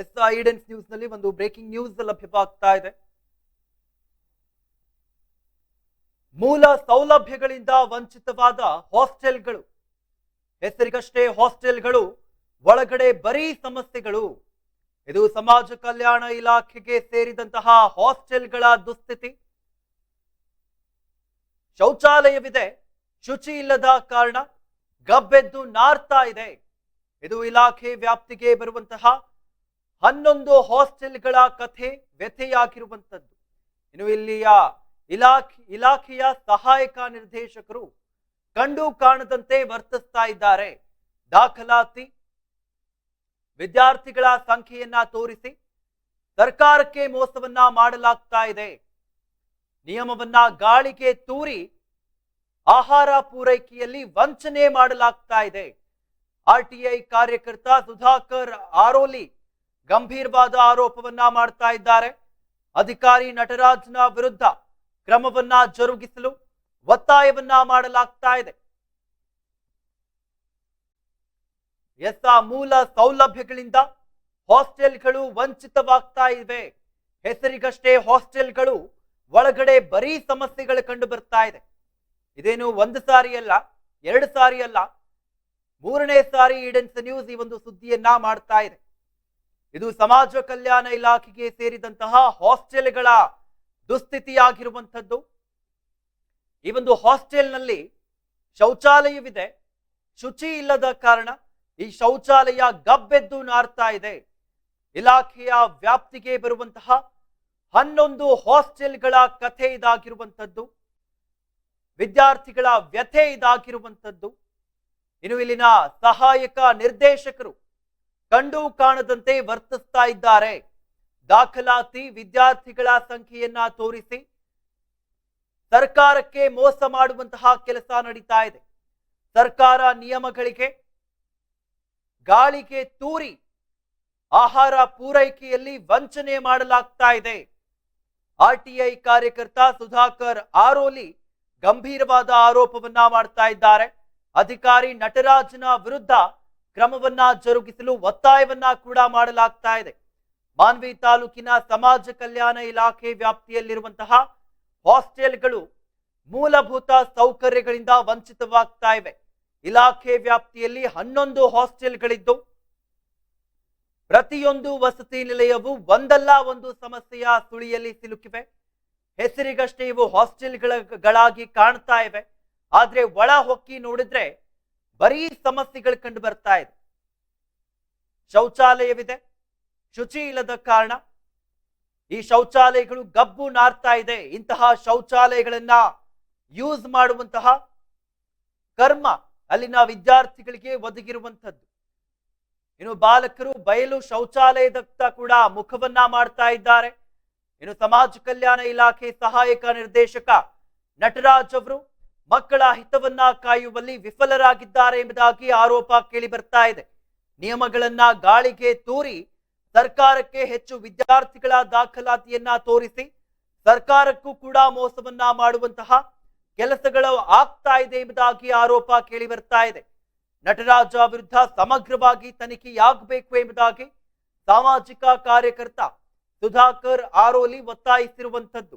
S ಐಡೆನ್ಸ್ ನ್ಯೂಸ್ನಲ್ಲಿ ಒಂದು breaking news ಲಭ್ಯವಾಗ್ತಾ ಇದೆ. ಮೂಲ ಸೌಲಭ್ಯಗಳಿಂದ ವಂಚಿತವಾದ ಹಾಸ್ಟೆಲ್ಗಳು. ಹೆಸರಿಗಷ್ಟೇ ಹಾಸ್ಟೆಲ್ಗಳು, ಒಳಗಡೆ ಬರೀ ಸಮಸ್ಯೆಗಳು. ಇದು ಸಮಾಜ ಕಲ್ಯಾಣ ಇಲಾಖೆಗೆ ಸೇರಿದಂತಹ ಹಾಸ್ಟೆಲ್ಗಳ ದುಸ್ಥಿತಿ. ಶೌಚಾಲಯವಿದೆ, ಶುಚಿ ಇಲ್ಲದ ಕಾರಣ ಗಬ್ಬೆದ್ದು ನಾರ್ತಾ ಇದೆ. ಇದು ಇಲಾಖೆ ವ್ಯಾಪ್ತಿಗೆ ಬರುವಂತಹ ಹನ್ನೊಂದು ಹಾಸ್ಟೆಲ್ಗಳ ಕಥೆ ವ್ಯಥೆಯಾಗಿರುವಂತದ್ದು ಇನ್ನು ಇಲ್ಲಿಯ ಇಲಾಖೆ, ಇಲಾಖೆಯ ಸಹಾಯಕ ನಿರ್ದೇಶಕರು ಕಂಡು ಕಾಣದಂತೆ ವರ್ತಿಸ್ತಾ ಇದ್ದಾರೆ. ದಾಖಲಾತಿ, ವಿದ್ಯಾರ್ಥಿಗಳ ಸಂಖ್ಯೆಯನ್ನ ತೋರಿಸಿ ಸರ್ಕಾರಕ್ಕೆ ಮೋಸವನ್ನ ಮಾಡಲಾಗ್ತಾ ಇದೆ. ನಿಯಮವನ್ನ ಗಾಳಿಗೆ ತೂರಿ ಆಹಾರ ಪೂರೈಕೆಯಲ್ಲಿ ವಂಚನೆ ಮಾಡಲಾಗ್ತಾ ಇದೆ. ಆರ್ಟಿಐ ಕಾರ್ಯಕರ್ತ ಸುಧಾಕರ್ ಆರೋಲಿ ಗಂಭೀರವಾದ ಆರೋಪವನ್ನ ಮಾಡ್ತಾ ಇದ್ದಾರೆ. ಅಧಿಕಾರಿ ನಟರಾಜ್ನ ವಿರುದ್ಧ ಕ್ರಮವನ್ನ ಜರುಗಿಸಲು ಒತ್ತಾಯವನ್ನ ಮಾಡಲಾಗ್ತಾ ಇದೆ. ಎಸ್ ಮೂಲ ಸೌಲಭ್ಯಗಳಿಂದ ಹಾಸ್ಟೆಲ್ಗಳು ವಂಚಿತವಾಗ್ತಾ ಇವೆ. ಹೆಸರಿಗಷ್ಟೇ ಹಾಸ್ಟೆಲ್ಗಳು ಒಳಗಡೆ ಬರೀ ಸಮಸ್ಯೆಗಳು ಕಂಡು ಬರ್ತಾ ಇದೆ. ಇದೇನು ಒಂದು ಸಾರಿ ಅಲ್ಲ ಎರಡು ಸಾರಿ ಅಲ್ಲ ಮೂರನೇ ಸಾರಿ ಈಡೆನ್ಸ್ ನ್ಯೂಸ್ ಈ ಒಂದು ಸುದ್ದಿಯನ್ನ ಮಾಡ್ತಾ ಇದೆ. ಇದು ಸಮಾಜ ಕಲ್ಯಾಣ ಇಲಾಖೆಗೆ ಸೇರಿದಂತಹ ಹಾಸ್ಟೆಲ್ಗಳ ದುಸ್ಥಿತಿಯಾಗಿರುವಂಥದ್ದು. ಈ ಒಂದು ಹಾಸ್ಟೆಲ್ನಲ್ಲಿ ಶೌಚಾಲಯವಿದೆ. ಶುಚಿ ಇಲ್ಲದ ಕಾರಣ ಈ ಶೌಚಾಲಯ ಗಬ್ಬೆದ್ದು ನಾರ್ತಾ ಇದೆ. ಇಲಾಖೆಯ ವ್ಯಾಪ್ತಿಗೆ ಬರುವಂತಹ ಹನ್ನೊಂದು ಹಾಸ್ಟೆಲ್ಗಳ ಕಥೆ ಇದಾಗಿರುವಂಥದ್ದು. ವಿದ್ಯಾರ್ಥಿಗಳ ವ್ಯಥೆ ಇದಾಗಿರುವಂಥದ್ದು. ಇನ್ನು ಇಲ್ಲಿನ ಸಹಾಯಕ ನಿರ್ದೇಶಕರು ಕಂಡು ಕಾಣದಂತೆ ವರ್ತಿಸ್ತಾ ಇದ್ದಾರೆ. ದಾಖಲಾತಿ ವಿದ್ಯಾರ್ಥಿಗಳ ಸಂಖ್ಯೆಯನ್ನ ತೋರಿಸಿ ಸರ್ಕಾರಕ್ಕೆ ಮೋಸ ಮಾಡುವಂತಹ ಕೆಲಸ ನಡೀತಾ ಇದೆ. ಸರ್ಕಾರ ನಿಯಮಗಳಿಗೆ ಗಾಳಿಗೆ ತೂರಿ ಆಹಾರ ಪೂರೈಕೆಯಲ್ಲಿ ವಂಚನೆ ಮಾಡಲಾಗ್ತಾ ಇದೆ. ಆರ್ಟಿಐ ಕಾರ್ಯಕರ್ತ ಸುಧಾಕರ್ ಆರೋಲಿ ಗಂಭೀರವಾದ ಆರೋಪವನ್ನ ಮಾಡ್ತಾ ಇದ್ದಾರೆ. ಅಧಿಕಾರಿ ನಟರಾಜ್ನ ವಿರುದ್ಧ ಕ್ರಮವನ್ನ ಜರುಗಿಸಲು ಒತ್ತಾಯವನ್ನ ಕೂಡ ಮಾಡಲಾಗ್ತಾ ಇದೆ. ಮಾನ್ವಿ ತಾಲೂಕಿನ ಸಮಾಜ ಕಲ್ಯಾಣ ಇಲಾಖೆ ವ್ಯಾಪ್ತಿಯಲ್ಲಿರುವಂತಹ ಹಾಸ್ಟೆಲ್ಗಳು ಮೂಲಭೂತ ಸೌಕರ್ಯಗಳಿಂದ ವಂಚಿತವಾಗ್ತಾ ಇವೆ. ಇಲಾಖೆ ವ್ಯಾಪ್ತಿಯಲ್ಲಿ ಹನ್ನೊಂದು ಹಾಸ್ಟೆಲ್ಗಳಿದ್ದು, ಪ್ರತಿಯೊಂದು ವಸತಿ ನಿಲಯವು ಒಂದಲ್ಲ ಒಂದು ಸಮಸ್ಯೆಯ ಸುಳಿಯಲ್ಲಿ ಸಿಲುಕಿವೆ. ಹೆಸರಿಗಷ್ಟೇ ಇವು ಹಾಸ್ಟೆಲ್ಗಳಾಗಿ ಕಾಣ್ತಾ ಇವೆ. ಆದ್ರೆ ಒಳ ಹೊಕ್ಕಿ ನೋಡಿದ್ರೆ ಬರೀ ಸಮಸ್ಯೆಗಳು ಕಂಡು ಬರ್ತಾ ಇದೆ. ಶೌಚಾಲಯವಿದೆ. ಶುಚಿ ಇಲ್ಲದ ಕಾರಣ ಈ ಶೌಚಾಲಯಗಳು ಗಬ್ಬು ನಾರ್ತಾ ಇದೆ. ಇಂತಹ ಶೌಚಾಲಯಗಳನ್ನ ಯೂಸ್ ಮಾಡುವಂತಹ ಕರ್ಮ ಅಲ್ಲಿನ ವಿದ್ಯಾರ್ಥಿಗಳಿಗೆ ಒದಗಿರುವಂಥದ್ದು. ಇನ್ನು ಬಾಲಕರು ಬಯಲು ಶೌಚಾಲಯದತ್ತ ಕೂಡ ಮುಖವನ್ನ ಮಾಡ್ತಾ ಇದ್ದಾರೆ. ಇನ್ನು ಸಮಾಜ ಕಲ್ಯಾಣ ಇಲಾಖೆ ಸಹಾಯಕ ನಿರ್ದೇಶಕ ನಟರಾಜ್ ಅವರು ಮಕ್ಕಳ ಹಿತವನ್ನ ಕಾಯುವಲ್ಲಿ ವಿಫಲರಾಗಿದ್ದಾರೆ ಎಂಬುದಾಗಿ ಆರೋಪ ಕೇಳಿ ಬರ್ತಾ ಇದೆ. ನಿಯಮಗಳನ್ನ ಗಾಳಿಗೆ ತೂರಿ ಸರ್ಕಾರಕ್ಕೆ ಹೆಚ್ಚು ವಿದ್ಯಾರ್ಥಿಗಳ ದಾಖಲಾತಿಯನ್ನ ತೋರಿಸಿ ಸರ್ಕಾರಕ್ಕೂ ಕೂಡ ಮೋಸವನ್ನ ಮಾಡುವಂತಹ ಕೆಲಸಗಳು ಆಗ್ತಾ ಇದೆ ಎಂಬುದಾಗಿ ಆರೋಪ ಕೇಳಿ ಬರ್ತಾ ಇದೆ. ನಟರಾಜ ವಿರುದ್ಧ ಸಮಗ್ರವಾಗಿ ತನಿಖೆಯಾಗಬೇಕು ಎಂಬುದಾಗಿ ಸಾಮಾಜಿಕ ಕಾರ್ಯಕರ್ತ ಸುಧಾಕರ್ ಆರೋಲಿ ಒತ್ತಾಯಿಸಿರುವಂತದ್ದು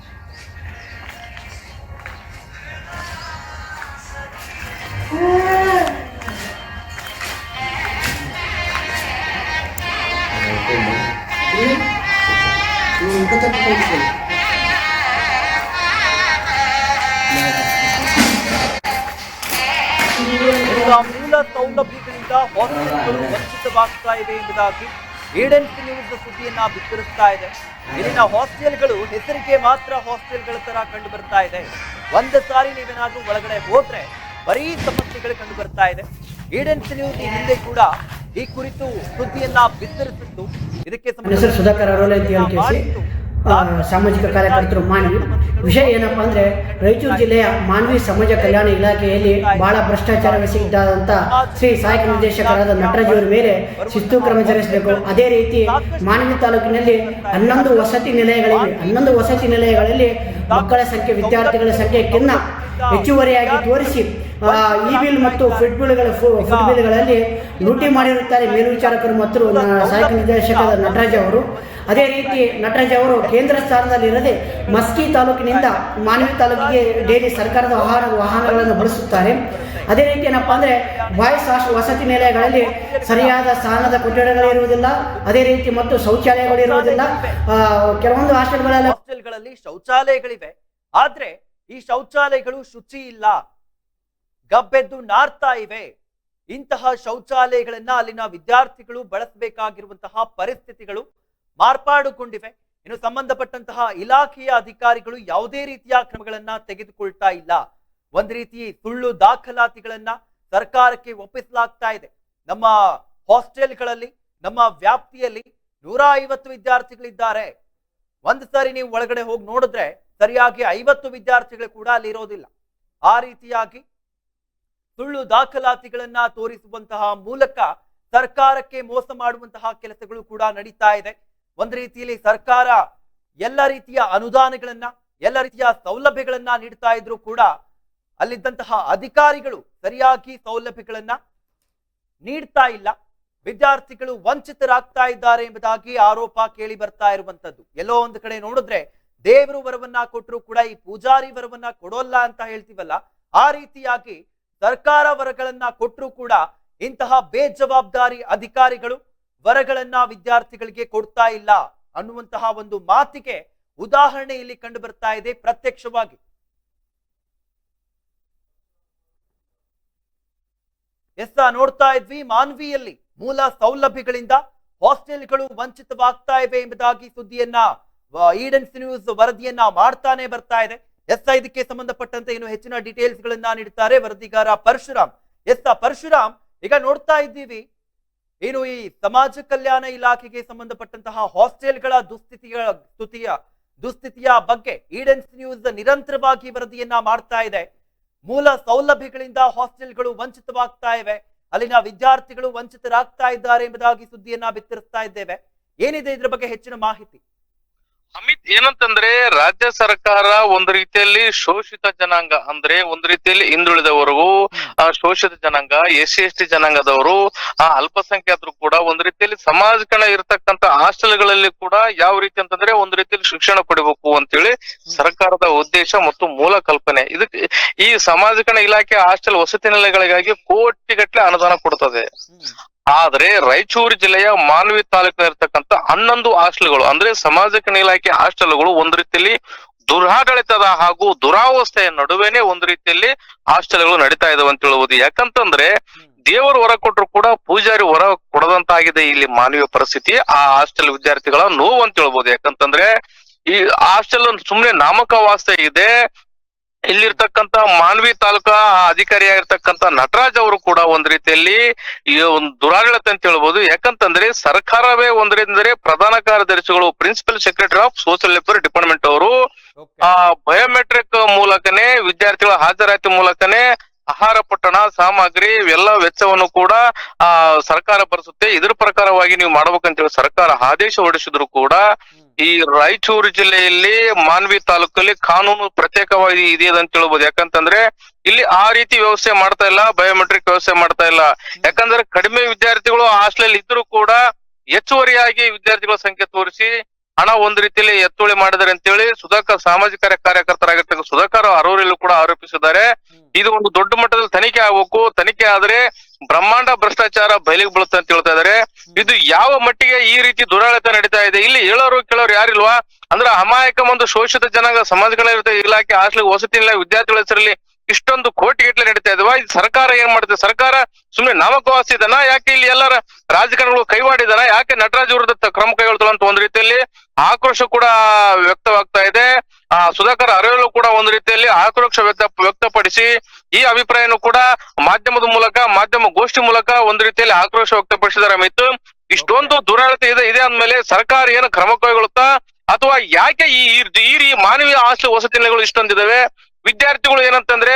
ವಂಚಿತವಾಗ್ತಾ ಇದೆ ಎಂಬುದಾಗಿ ಏಡೆನ್ ನ್ಯೂಸ್ ಸುದ್ದಿಯನ್ನ ಬಿತ್ತರಿಸ್ತಾ ಇದೆ. ಇಲ್ಲಿನ ಹಾಸ್ಟೆಲ್ಗಳು ಹೆಸರಿಗೆ ಮಾತ್ರ ಹಾಸ್ಟೆಲ್ಗಳ ತರ ಕಂಡು ಬರ್ತಾ ಇದೆ. ಒಂದು ಸಾರಿ ನೀವೇನಾದ್ರೂ ಒಳಗಡೆ ಹೋದ್ರೆ ಬರೀ ಸಮಸ್ಯೆಗಳು ಕಂಡು ಬರ್ತಾ ಇದೆ. ಏಡೆನ್ ನ್ಯೂಸ್ ಈ ಹಿಂದೆ ಕೂಡ ಈ ಕುರಿತು ಸುದ್ದಿಯನ್ನ ಬಿತ್ತರಿಸಿತ್ತು ಇದಕ್ಕೆ ನನ್ನ ಸಾಮಾಜಿಕ ಕಾರ್ಯಕರ್ತರು ಮಾನವಿ. ವಿಷಯ ಏನಪ್ಪ ಅಂದ್ರೆ, ರಾಯಚೂರು ಜಿಲ್ಲೆಯ ಮಾನವಿ ಸಮಾಜ ಕಲ್ಯಾಣ ಇಲಾಖೆಯಲ್ಲಿ ಬಹಳ ಭ್ರಷ್ಟಾಚಾರ ಎಸಗಿದ್ದಾದಂತ ಶ್ರೀ ಸಹಾಯಕ ನಿರ್ದೇಶಕರಾದ ನಟರಾಜ್ ಮೇಲೆ ಶಿಸ್ತು ಕ್ರಮ ಜರುಗಿಸಬೇಕು. ಅದೇ ರೀತಿ ಮಾನವಿ ತಾಲೂಕಿನಲ್ಲಿ ಹನ್ನೊಂದು ವಸತಿ ನಿಲಯಗಳಲ್ಲಿ, ಹನ್ನೊಂದು ವಸತಿ ನಿಲಯಗಳಲ್ಲಿ ಮಕ್ಕಳ ಸಂಖ್ಯೆ, ವಿದ್ಯಾರ್ಥಿಗಳ ಸಂಖ್ಯೆ ಕಿನ್ನ ಹೆಚ್ಚುವರಿಯಾಗಿ ತೋರಿಸಿ ಆ, ಇ ಬಿಲ್ ಮತ್ತು ಫಿಟ್ಬಿಲ್ಗಳ ಲೂಟಿ ಮಾಡಿರುತ್ತಾರೆ ಮೇಲ್ವಿಚಾರಕರು ಮತ್ತು ಸಹಾಯಕ ನಿರ್ದೇಶಕ ನಟರಾಜ್ ಅವರು. ಅದೇ ರೀತಿ ನಟರಾಜ್ ಅವರು ಕೇಂದ್ರ ಸ್ಥಾನದಲ್ಲಿರದೆ ಮಸ್ಕಿ ತಾಲೂಕಿನಿಂದ ಮಾನವಿ ತಾಲೂಕಿಗೆ ಡೈಲಿ ಸರ್ಕಾರದ ಆಹಾರ ವಾಹನಗಳನ್ನು ಬಳಸುತ್ತಾರೆ. ಅದೇ ರೀತಿ ಏನಪ್ಪಾ ಅಂದ್ರೆ ಬಾಯ್ಸ್ ವಸತಿ ನಿಲಯಗಳಲ್ಲಿ ಸರಿಯಾದ ಸ್ಥಾನದ ಕೊಠಡಿಗಳಿರುವುದಿಲ್ಲ ಅದೇ ರೀತಿ ಮತ್ತು ಶೌಚಾಲಯಗಳು ಇರುವುದಿಲ್ಲ ಕೆಲವೊಂದು ಹಾಸ್ಟೆಲ್ಗಳಲ್ಲಿ ಹಾಸ್ಟೆಲ್ಗಳಲ್ಲಿ ಶೌಚಾಲಯಗಳಿವೆ. ಆದ್ರೆ ಈ ಶೌಚಾಲಯಗಳು ಶುಚಿ ಇಲ್ಲ. ಗಬ್ಬೆದ್ದು ನಾರ್ತಾ ಇವೆ. ಇಂತಹ ಶೌಚಾಲಯಗಳನ್ನ ಅಲ್ಲಿನ ವಿದ್ಯಾರ್ಥಿಗಳು ಬಳಸಬೇಕಾಗಿರುವಂತಹ ಪರಿಸ್ಥಿತಿಗಳು ಮಾರ್ಪಾಡುಗೊಂಡಿವೆ. ಇನ್ನು ಸಂಬಂಧಪಟ್ಟಂತಹ ಇಲಾಖೆಯ ಅಧಿಕಾರಿಗಳು ಯಾವುದೇ ರೀತಿಯ ಕ್ರಮಗಳನ್ನ ತೆಗೆದುಕೊಳ್ತಾ ಇಲ್ಲ. ಒಂದ್ ರೀತಿ ಸುಳ್ಳು ದಾಖಲಾತಿಗಳನ್ನ ಸರ್ಕಾರಕ್ಕೆ ಒಪ್ಪಿಸಲಾಗ್ತಾ ಇದೆ. ನಮ್ಮ ಹಾಸ್ಟೆಲ್ಗಳಲ್ಲಿ, ನಮ್ಮ ವ್ಯಾಪ್ತಿಯಲ್ಲಿ ನೂರ ಐವತ್ತು ವಿದ್ಯಾರ್ಥಿಗಳಿದ್ದಾರೆ. ಒಂದ್ ಸಾರಿ ನೀವು ಒಳಗಡೆ ಹೋಗಿ ನೋಡಿದ್ರೆ ಸರಿಯಾಗಿ ಐವತ್ತು ವಿದ್ಯಾರ್ಥಿಗಳು ಕೂಡ ಅಲ್ಲಿ ಇರೋದಿಲ್ಲ. ಆ ರೀತಿಯಾಗಿ ಸುಳ್ಳು ದಾಖಲಾತಿಗಳನ್ನ ತೋರಿಸುವಂತಹ ಮೂಲಕ ಸರ್ಕಾರಕ್ಕೆ ಮೋಸ ಮಾಡುವಂತಹ ಕೆಲಸಗಳು ಕೂಡ ನಡೀತಾ ಇದೆ. ಒಂದ್ ರೀತಿಯಲ್ಲಿ ಸರ್ಕಾರ ಎಲ್ಲ ರೀತಿಯ ಅನುದಾನಗಳನ್ನ, ಎಲ್ಲ ರೀತಿಯ ಸೌಲಭ್ಯಗಳನ್ನ ನೀಡ್ತಾ ಇದ್ರು ಕೂಡ ಅಲ್ಲಿದ್ದಂತಹ ಅಧಿಕಾರಿಗಳು ಸರಿಯಾಗಿ ಸೌಲಭ್ಯಗಳನ್ನ ನೀಡ್ತಾ ಇಲ್ಲ. ವಿದ್ಯಾರ್ಥಿಗಳು ವಂಚಿತರಾಗ್ತಾ ಇದ್ದಾರೆ ಎಂಬುದಾಗಿ ಆರೋಪ ಕೇಳಿ ಬರ್ತಾ ಇರುವಂತದ್ದು. ಎಲ್ಲೋ ಒಂದು ಕಡೆ ನೋಡಿದ್ರೆ ದೇವರು ವರವನ್ನ ಕೊಟ್ಟರು ಕೂಡ ಈ ಪೂಜಾರಿ ವರವನ್ನ ಕೊಡೋಲ್ಲ ಅಂತ ಹೇಳ್ತೀವಲ್ಲ, ಆ ರೀತಿಯಾಗಿ ಸರ್ಕಾರ ವರಗಳನ್ನ ಕೊಟ್ಟರು ಕೂಡ ಇಂತಹ ಬೇಜವಾಬ್ದಾರಿ ಅಧಿಕಾರಿಗಳು ವರಗಳನ್ನ ವಿದ್ಯಾರ್ಥಿಗಳಿಗೆ ಕೊಡ್ತಾ ಇಲ್ಲ ಅನ್ನುವಂತಹ ಒಂದು ಮಾತಿಗೆ ಉದಾಹರಣೆ ಇಲ್ಲಿ ಕಂಡು ಬರ್ತಾ ಇದೆ ಪ್ರತ್ಯಕ್ಷವಾಗಿ. ಎಸ್ ನೋಡ್ತಾ ಇದ್ವಿ, ಮಾನ್ವಿಯಲ್ಲಿ ಮೂಲ ಸೌಲಭ್ಯಗಳಿಂದ ಹಾಸ್ಟೆಲ್ಗಳು ವಂಚಿತವಾಗ್ತಾ ಇವೆ ಎಂಬುದಾಗಿ ಸುದ್ದಿಯನ್ನ ಈಡನ್ಸ್ ನ್ಯೂಸ್ ವರದಿಯನ್ನ ಮಾಡ್ತಾನೆ ಬರ್ತಾ ಇದೆ. ಎಸ್ ಇದಕ್ಕೆ ಸಂಬಂಧಪಟ್ಟಂತೆ ಇನ್ನು ಹೆಚ್ಚಿನ ಡೀಟೇಲ್ಸ್ ಗಳನ್ನ ನೀಡುತ್ತಾರೆ ವರದಿಗಾರ ಪರಶುರಾಮ್. ಎಸ್ ಪರಶುರಾಮ್, ಈಗ ನೋಡ್ತಾ ಇದ್ದೀವಿ. ಏನು ಈ ಸಮಾಜ ಕಲ್ಯಾಣ ಇಲಾಖೆಗೆ ಸಂಬಂಧಪಟ್ಟಂತಹ ಹಾಸ್ಟೆಲ್ಗಳ ದುಸ್ಥಿತಿಯ, ಸ್ತುತಿಯ, ದುಸ್ಥಿತಿಯ ಬಗ್ಗೆ ಈಡೆನ್ಸ್ ನ್ಯೂಸ್ ನಿರಂತರವಾಗಿ ವರದಿಯನ್ನ ಮಾಡ್ತಾ ಇದೆ. ಮೂಲ ಸೌಲಭ್ಯಗಳಿಂದ ಹಾಸ್ಟೆಲ್ಗಳು ವಂಚಿತವಾಗ್ತಾ ಇವೆ. ಅಲ್ಲಿನ ವಿದ್ಯಾರ್ಥಿಗಳು ವಂಚಿತರಾಗ್ತಾ ಇದ್ದಾರೆ ಎಂಬುದಾಗಿ ಸುದ್ದಿಯನ್ನ ಬಿತ್ತರಿಸ್ತಾ ಇದ್ದೇವೆ. ಏನಿದೆ ಇದ್ರ ಬಗ್ಗೆ ಹೆಚ್ಚಿನ ಮಾಹಿತಿ? ಅಮಿತ್ ಏನಂತಂದ್ರೆ ರಾಜ್ಯ ಸರ್ಕಾರ ಒಂದ್ ರೀತಿಯಲ್ಲಿ ಶೋಷಿತ ಜನಾಂಗ, ಅಂದ್ರೆ ಒಂದ್ ರೀತಿಯಲ್ಲಿ ಹಿಂದುಳಿದವರು ಆ, ಶೋಷಿತ ಜನಾಂಗ ಎಸ್ ಸಿ ಜನಾಂಗದವರು, ಆ, ಅಲ್ಪಸಂಖ್ಯಾತರು ಕೂಡ ಒಂದ್ ರೀತಿಯಲ್ಲಿ ಸಮಾಜಗಳ ಇರತಕ್ಕಂತ ಹಾಸ್ಟೆಲ್ಗಳಲ್ಲಿ ಕೂಡ ಯಾವ ರೀತಿ ಅಂತಂದ್ರೆ ಒಂದ್ ರೀತಿಯಲ್ಲಿ ಶಿಕ್ಷಣ ಪಡಿಬೇಕು ಅಂತೇಳಿ ಸರ್ಕಾರದ ಉದ್ದೇಶ ಮತ್ತು ಮೂಲ ಕಲ್ಪನೆ. ಇದಕ್ಕೆ ಈ ಸಮಾಜಕಣ ಇಲಾಖೆ ಹಾಸ್ಟೆಲ್ ವಸತಿ ನಿಲಯಗಳಿಗಾಗಿ ಕೋಟಿಗಟ್ಟಲೆ ಅನುದಾನ ಕೊಡ್ತದೆ. ಆದ್ರೆ ರಾಯಚೂರು ಜಿಲ್ಲೆಯ ಮಾನ್ವಿ ತಾಲೂಕಿನಲ್ಲಿರ್ತಕ್ಕಂಥ ಹನ್ನೊಂದು ಹಾಸ್ಟೆಲ್ಗಳು ಅಂದ್ರೆ ಸಮಾಜ ಇಲಾಖೆ ಹಾಸ್ಟೆಲ್ಗಳು ಒಂದು ರೀತಿಯಲ್ಲಿ ದುರಾಡಳಿತದ ಹಾಗೂ ದುರಾವಸ್ಥೆಯ ನಡುವೆನೆ ಒಂದು ರೀತಿಯಲ್ಲಿ ಹಾಸ್ಟೆಲ್ಗಳು ನಡೀತಾ ಇದಾವೆ ಅಂತ ಹೇಳ್ಬೋದು. ಯಾಕಂತಂದ್ರೆ ದೇವರು ಹೊರ ಕೊಟ್ಟರು ಕೂಡ ಪೂಜಾರಿ ಹೊರ ಕೊಡದಂತಾಗಿದೆ ಇಲ್ಲಿ ಮಾನವೀಯ ಪರಿಸ್ಥಿತಿ ಆ ಹಾಸ್ಟೆಲ್ ವಿದ್ಯಾರ್ಥಿಗಳ ನೋವು ಅಂತ ಹೇಳ್ಬೋದು. ಯಾಕಂತಂದ್ರೆ ಈ ಹಾಸ್ಟೆಲ್ ಸುಮ್ನೆ ನಾಮಕವಾಸ್ತೆ ಇದೆ ಇಲ್ಲಿರ್ತಕ್ಕಂತ ಮಾನ್ವಿ ತಾಲೂಕಾ ಅಧಿಕಾರಿಯಾಗಿರ್ತಕ್ಕಂತ ನಟರಾಜ್ ಅವರು ಕೂಡ ಒಂದ್ ರೀತಿಯಲ್ಲಿ ಈ ಒಂದು ದುರಾಡಳಿತ ಅಂತ ಹೇಳ್ಬೋದು. ಯಾಕಂತಂದ್ರೆ ಸರ್ಕಾರವೇ ಒಂದ್ ರೀತಿಯಲ್ಲಿ ಪ್ರಧಾನ ಕಾರ್ಯದರ್ಶಿಗಳು principal secretary of social welfare department ಅವರು ಆ ಬಯೋಮೆಟ್ರಿಕ್ ಮೂಲಕನೇ ವಿದ್ಯಾರ್ಥಿಗಳ ಹಾಜರಾತಿ ಮೂಲಕನೇ ಆಹಾರ ಪಟ್ಟಣ ಸಾಮಗ್ರಿ ಇವೆಲ್ಲ ವೆಚ್ಚವನ್ನು ಕೂಡ ಆ ಸರ್ಕಾರ ಭರಿಸುತ್ತೆ. ಇದ್ರ ಪ್ರಕಾರವಾಗಿ ನೀವು ಮಾಡ್ಬೇಕಂತೇಳಿ ಸರ್ಕಾರ ಆದೇಶ ಹೊರಡಿಸಿದ್ರು ಕೂಡ ಈ ರಾಯಚೂರು ಜಿಲ್ಲೆಯಲ್ಲಿ ಮಾನ್ವಿ ತಾಲೂಕಲ್ಲಿ ಕಾನೂನು ಪ್ರತ್ಯೇಕವಾಗಿ ಇದೆ ಅಂತ ಹೇಳ್ಬೋದು ಯಾಕಂತಂದ್ರೆ ಇಲ್ಲಿ ಆ ರೀತಿ ವ್ಯವಸ್ಥೆ ಮಾಡ್ತಾ ಇಲ್ಲ ಬಯೋಮೆಟ್ರಿಕ್ ವ್ಯವಸ್ಥೆ ಮಾಡ್ತಾ ಇಲ್ಲ. ಯಾಕಂದ್ರೆ ಕಡಿಮೆ ವಿದ್ಯಾರ್ಥಿಗಳು ಹಾಸ್ಟೆಲ್ ಇದ್ರೂ ಕೂಡ ಹೆಚ್ಚುವರಿಯಾಗಿ ವಿದ್ಯಾರ್ಥಿಗಳ ಸಂಖ್ಯೆ ತೋರಿಸಿ ಹಣ ಒಂದ್ ರೀತಿಯಲ್ಲಿ ಎತ್ತುವಳಿ ಮಾಡಿದ್ದಾರೆ ಅಂತೇಳಿ ಸುಧಾಕರ್ ಸಾಮಾಜಿಕ ಕಾರ್ಯಕರ್ತರಾಗಿರ್ತಕ್ಕ ಸುಧಾಕರ್ ಅರೋರಿಲ್ಲೂ ಕೂಡ ಆರೋಪಿಸಿದ್ದಾರೆ. ಇದು ಒಂದು ದೊಡ್ಡ ಮಟ್ಟದಲ್ಲಿ ತನಿಖೆ ಆಗ್ಬೇಕು. ತನಿಖೆ ಆದ್ರೆ ಬ್ರಹ್ಮಾಂಡ ಭ್ರಷ್ಟಾಚಾರ ಬಯಲಿಗೆ ಬೀಳುತ್ತೆ ಅಂತ ಹೇಳ್ತಾ ಇದಾರೆ. ಇದು ಯಾವ ಮಟ್ಟಿಗೆ ಈ ರೀತಿ ದುರಾಡಳಿತ ನಡೀತಾ ಇದೆ? ಇಲ್ಲಿ ಹೇಳೋರು ಕೇಳೋರು ಯಾರಿಲ್ವಾ? ಅಂದ್ರೆ ಅಮಾಯಕ ಒಂದು ಶೋಷಿತ ಜನಾಂಗ ಸಮಾಜಗಳ ಇಲಾಖೆ ಹಾಸ್ಟೆಲ್ ವಸತಿ ಇಲ್ಲ ವಿದ್ಯಾರ್ಥಿಗಳ ಹೆಸರಲ್ಲಿ ಇಷ್ಟೊಂದು ಕೋಟಿ ಗಟ್ಟಲೆ ನಡೀತಾ ಇದ್ವಾ. ಇದು ಸರ್ಕಾರ ಏನ್ ಮಾಡುತ್ತೆ? ಸರ್ಕಾರ ಸುಮ್ಮನೆ ನಾಮಕವಾಸಿ ಇದನ್ನ? ಯಾಕೆ ಇಲ್ಲಿ ಎಲ್ಲರ ರಾಜಕಾರಣಿಗಳು ಕೈವಾಡಿದಾರ? ಯಾಕೆ ನಟರಾಜ್ ವಿರುದ್ಧ ಕ್ರಮ ಕೈಗೊಳ್ತಾರೆ ಅಂತ ಒಂದ್ ರೀತಿಯಲ್ಲಿ ಆಕ್ರೋಶ ಕೂಡ ವ್ಯಕ್ತವಾಗ್ತಾ ಇದೆ. ಆ, ಸುಧಾಕರ್ ಅರೆಯಲು ಕೂಡ ಒಂದ್ ರೀತಿಯಲ್ಲಿ ಆಕ್ರೋಶ ವ್ಯಕ್ತ, ವ್ಯಕ್ತಪಡಿಸಿ ಈ ಅಭಿಪ್ರಾಯನು ಕೂಡ ಮಾಧ್ಯಮದ ಮೂಲಕ, ಮಾಧ್ಯಮ ಗೋಷ್ಠಿ ಮೂಲಕ ಒಂದ್ ರೀತಿಯಲ್ಲಿ ಆಕ್ರೋಶ ವ್ಯಕ್ತಪಡಿಸಿದಾರೆ ಅಮಿತ್. ಇಷ್ಟೊಂದು ದುರಾಡಳಿತ ಇದೆ ಇದೆ ಅಂದ್ಮೇಲೆ ಸರ್ಕಾರ ಏನು ಕ್ರಮ ಕೈಗೊಳ್ಳುತ್ತಾ? ಅಥವಾ ಯಾಕೆ ಈ, ಈ- ಮಾನವೀಯ ಆಸ್ತಿ ವಸತಿ ನಿಲಯಗಳು ಇಷ್ಟೊಂದಿದಾವೆ? ವಿದ್ಯಾರ್ಥಿಗಳು ಏನಂತಂದ್ರೆ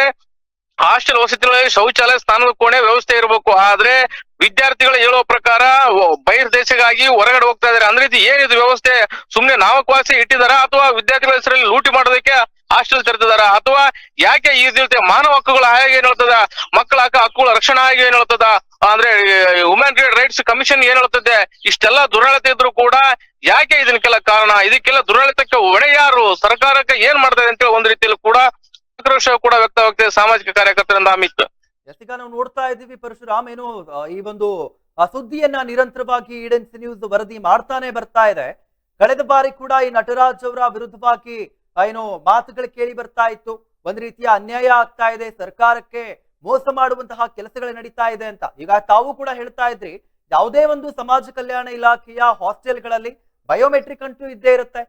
ಹಾಸ್ಟೆಲ್ ವಸತಿಗಳಲ್ಲಿ ಶೌಚಾಲಯ ಸ್ಥಾನದ ಕೋಣೆ ವ್ಯವಸ್ಥೆ ಇರಬೇಕು. ಆದ್ರೆ ವಿದ್ಯಾರ್ಥಿಗಳು ಹೇಳುವ ಪ್ರಕಾರ ಬಹಿರ್ ದೇಶಗಾಗಿ ಹೊರಗಡೆ ಹೋಗ್ತಾ ಇದಾರೆ ಅಂದ್ರೆ ಇದು ಏನಿದು ವ್ಯವಸ್ಥೆ? ಸುಮ್ನೆ ನಾಮಕವಾಸಿ ಇಟ್ಟಿದಾರ ಅಥವಾ ವಿದ್ಯಾರ್ಥಿಗಳ ಹೆಸರಲ್ಲಿ ಲೂಟಿ ಮಾಡೋದಕ್ಕೆ ಹಾಸ್ಟೆಲ್ ತೆರೆದಿದಾರ ಅಥವಾ ಯಾಕೆ ಈ ರೀತಿ ಮಾನವ ಹಕ್ಕುಗಳ ಆಯೋಗ ಏನ್ ಹೇಳ್ತದ? ಮಕ್ಕಳ ಹಕ್ಕ, ಹಕ್ಕುಗಳ ರಕ್ಷಣಾ ಹಾಗೆ ಏನ್ ಹೇಳ್ತದ? ಅಂದ್ರೆ ವುಮೆನ್ ರೈಟ್ಸ್ ಕಮಿಷನ್ ಏನ್ ಹೇಳ್ತದೆ? ಇಷ್ಟೆಲ್ಲ ದುರಾಡಳಿತ ಇದ್ರು ಕೂಡ ಯಾಕೆ ಇದಕ್ಕೆಲ್ಲ ಕಾರಣ? ಇದಕ್ಕೆಲ್ಲ ದುರಾಡಳಿತಕ್ಕೆ ಹೊಣೆ ಯಾರು? ಸರ್ಕಾರಕ್ಕೆ ಏನ್ ಮಾಡ್ತಾರೆ ಅಂತೇಳಿ ಒಂದ್ ರೀತಿಯಲ್ಲಿ ಕೂಡ ಆಕ್ರೋಶ ಕೂಡ ವ್ಯಕ್ತವಾಗ್ತಿದೆ, ಸಾಮಾಜಿಕ ಕಾರ್ಯಕರ್ತರಿಂದ ಅಮಿತ್. ನಾವು ನೋಡ್ತಾ ಇದ್ದೀವಿ ಪರಶುರಾಮ್, ಏನು ಈ ಒಂದು ಸುದ್ದಿಯನ್ನ ನಿರಂತರವಾಗಿ ಈಡೆನ್ಸ್ ನ್ಯೂಸ್ ವರದಿ ಮಾಡ್ತಾನೆ ಬರ್ತಾ ಇದೆ. ಕಳೆದ ಬಾರಿ ಕೂಡ ಈ ನಟರಾಜ್ ಅವರ ವಿರುದ್ಧವಾಗಿ ಏನು, ಮಾತುಗಳು ಕೇಳಿ ಬರ್ತಾ ಇತ್ತು. ಒಂದ್ ರೀತಿಯ ಅನ್ಯಾಯ ಆಗ್ತಾ ಇದೆ, ಸರ್ಕಾರಕ್ಕೆ ಮೋಸ ಮಾಡುವಂತಹ ಕೆಲಸಗಳು ನಡೀತಾ ಇದೆ ಅಂತ. ಈಗ ತಾವು ಕೂಡ ಹೇಳ್ತಾ ಇದ್ರಿ, ಯಾವುದೇ ಒಂದು ಸಮಾಜ ಕಲ್ಯಾಣ ಇಲಾಖೆಯ ಹಾಸ್ಟೆಲ್ಗಳಲ್ಲಿ ಬಯೋಮೆಟ್ರಿಕ್ ಅಂತೂ ಇದ್ದೇ ಇರುತ್ತೆ.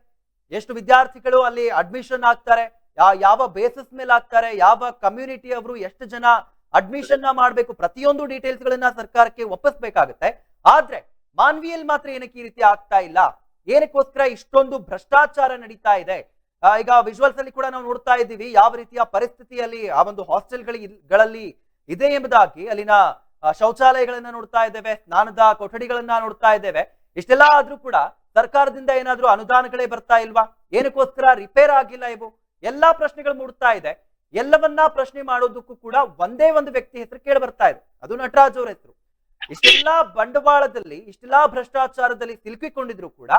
ಎಷ್ಟು ವಿದ್ಯಾರ್ಥಿಗಳು ಅಲ್ಲಿ ಅಡ್ಮಿಷನ್ ಆಗ್ತಾರೆ ಯಾವ ಬೇಸಿಸ್ ಮೇಲೆ ಆಗ್ತಾರೆ, ಯಾವ ಕಮ್ಯುನಿಟಿ ಅವರು ಎಷ್ಟು ಜನ ಅಡ್ಮಿಷನ್ನ ಮಾಡಬೇಕು, ಪ್ರತಿಯೊಂದು ಡೀಟೇಲ್ಸ್ ಗಳನ್ನ ಸರ್ಕಾರಕ್ಕೆ ಒಪ್ಪಿಸ್ಬೇಕಾಗತ್ತೆ. ಆದ್ರೆ ಮಾನ್ವಿಯಲ್ಲಿ ಮಾತ್ರ ಏನಕ್ಕೆ ಈ ರೀತಿ ಆಗ್ತಾ ಇಲ್ಲ? ಏನಕ್ಕೋಸ್ಕರ ಇಷ್ಟೊಂದು ಭ್ರಷ್ಟಾಚಾರ ನಡೀತಾ ಇದೆ? ಈಗ ವಿಜುವಲ್ಸ್ ಅಲ್ಲಿ ಕೂಡ ನಾವು ನೋಡ್ತಾ ಇದ್ದೀವಿ, ಯಾವ ರೀತಿಯ ಪರಿಸ್ಥಿತಿಯಲ್ಲಿ ಆ ಒಂದು ಹಾಸ್ಟೆಲ್ಗಳಲ್ಲಿ ಇದೆ ಎಂಬುದಾಗಿ ಅಲ್ಲಿನ ಶೌಚಾಲಯಗಳನ್ನ ನೋಡ್ತಾ ಇದ್ದೇವೆ, ಸ್ನಾನದ ಕೊಠಡಿಗಳನ್ನ ನೋಡ್ತಾ ಇದ್ದೇವೆ. ಇಷ್ಟೆಲ್ಲ ಆದ್ರೂ ಕೂಡ ಸರ್ಕಾರದಿಂದ ಏನಾದ್ರೂ ಅನುದಾನಗಳೇ ಬರ್ತಾ ಇಲ್ವಾ? ಏನಕ್ಕೋಸ್ಕರ ರಿಪೇರ್ ಆಗಿಲ್ಲ ಇವು? ಎಲ್ಲಾ ಪ್ರಶ್ನೆಗಳು ಮೂಡ್ತಾ ಇದೆ. ಎಲ್ಲವನ್ನ ಪ್ರಶ್ನೆ ಮಾಡೋದಕ್ಕೂ ಕೂಡ ಒಂದೇ ಒಂದು ವ್ಯಕ್ತಿ ಹೆಸರು ಕೇಳಿ ಬರ್ತಾ ಇದೆ. ಅದು ನಟರಾಜ್ ಅವರ ಹೆಸರು. ಇಷ್ಟೆಲ್ಲಾ ಬಂಡವಾಳದಲ್ಲಿ, ಇಷ್ಟೆಲ್ಲಾ ಭ್ರಷ್ಟಾಚಾರದಲ್ಲಿ ಸಿಲುಕಿಕೊಂಡಿದ್ರು ಕೂಡ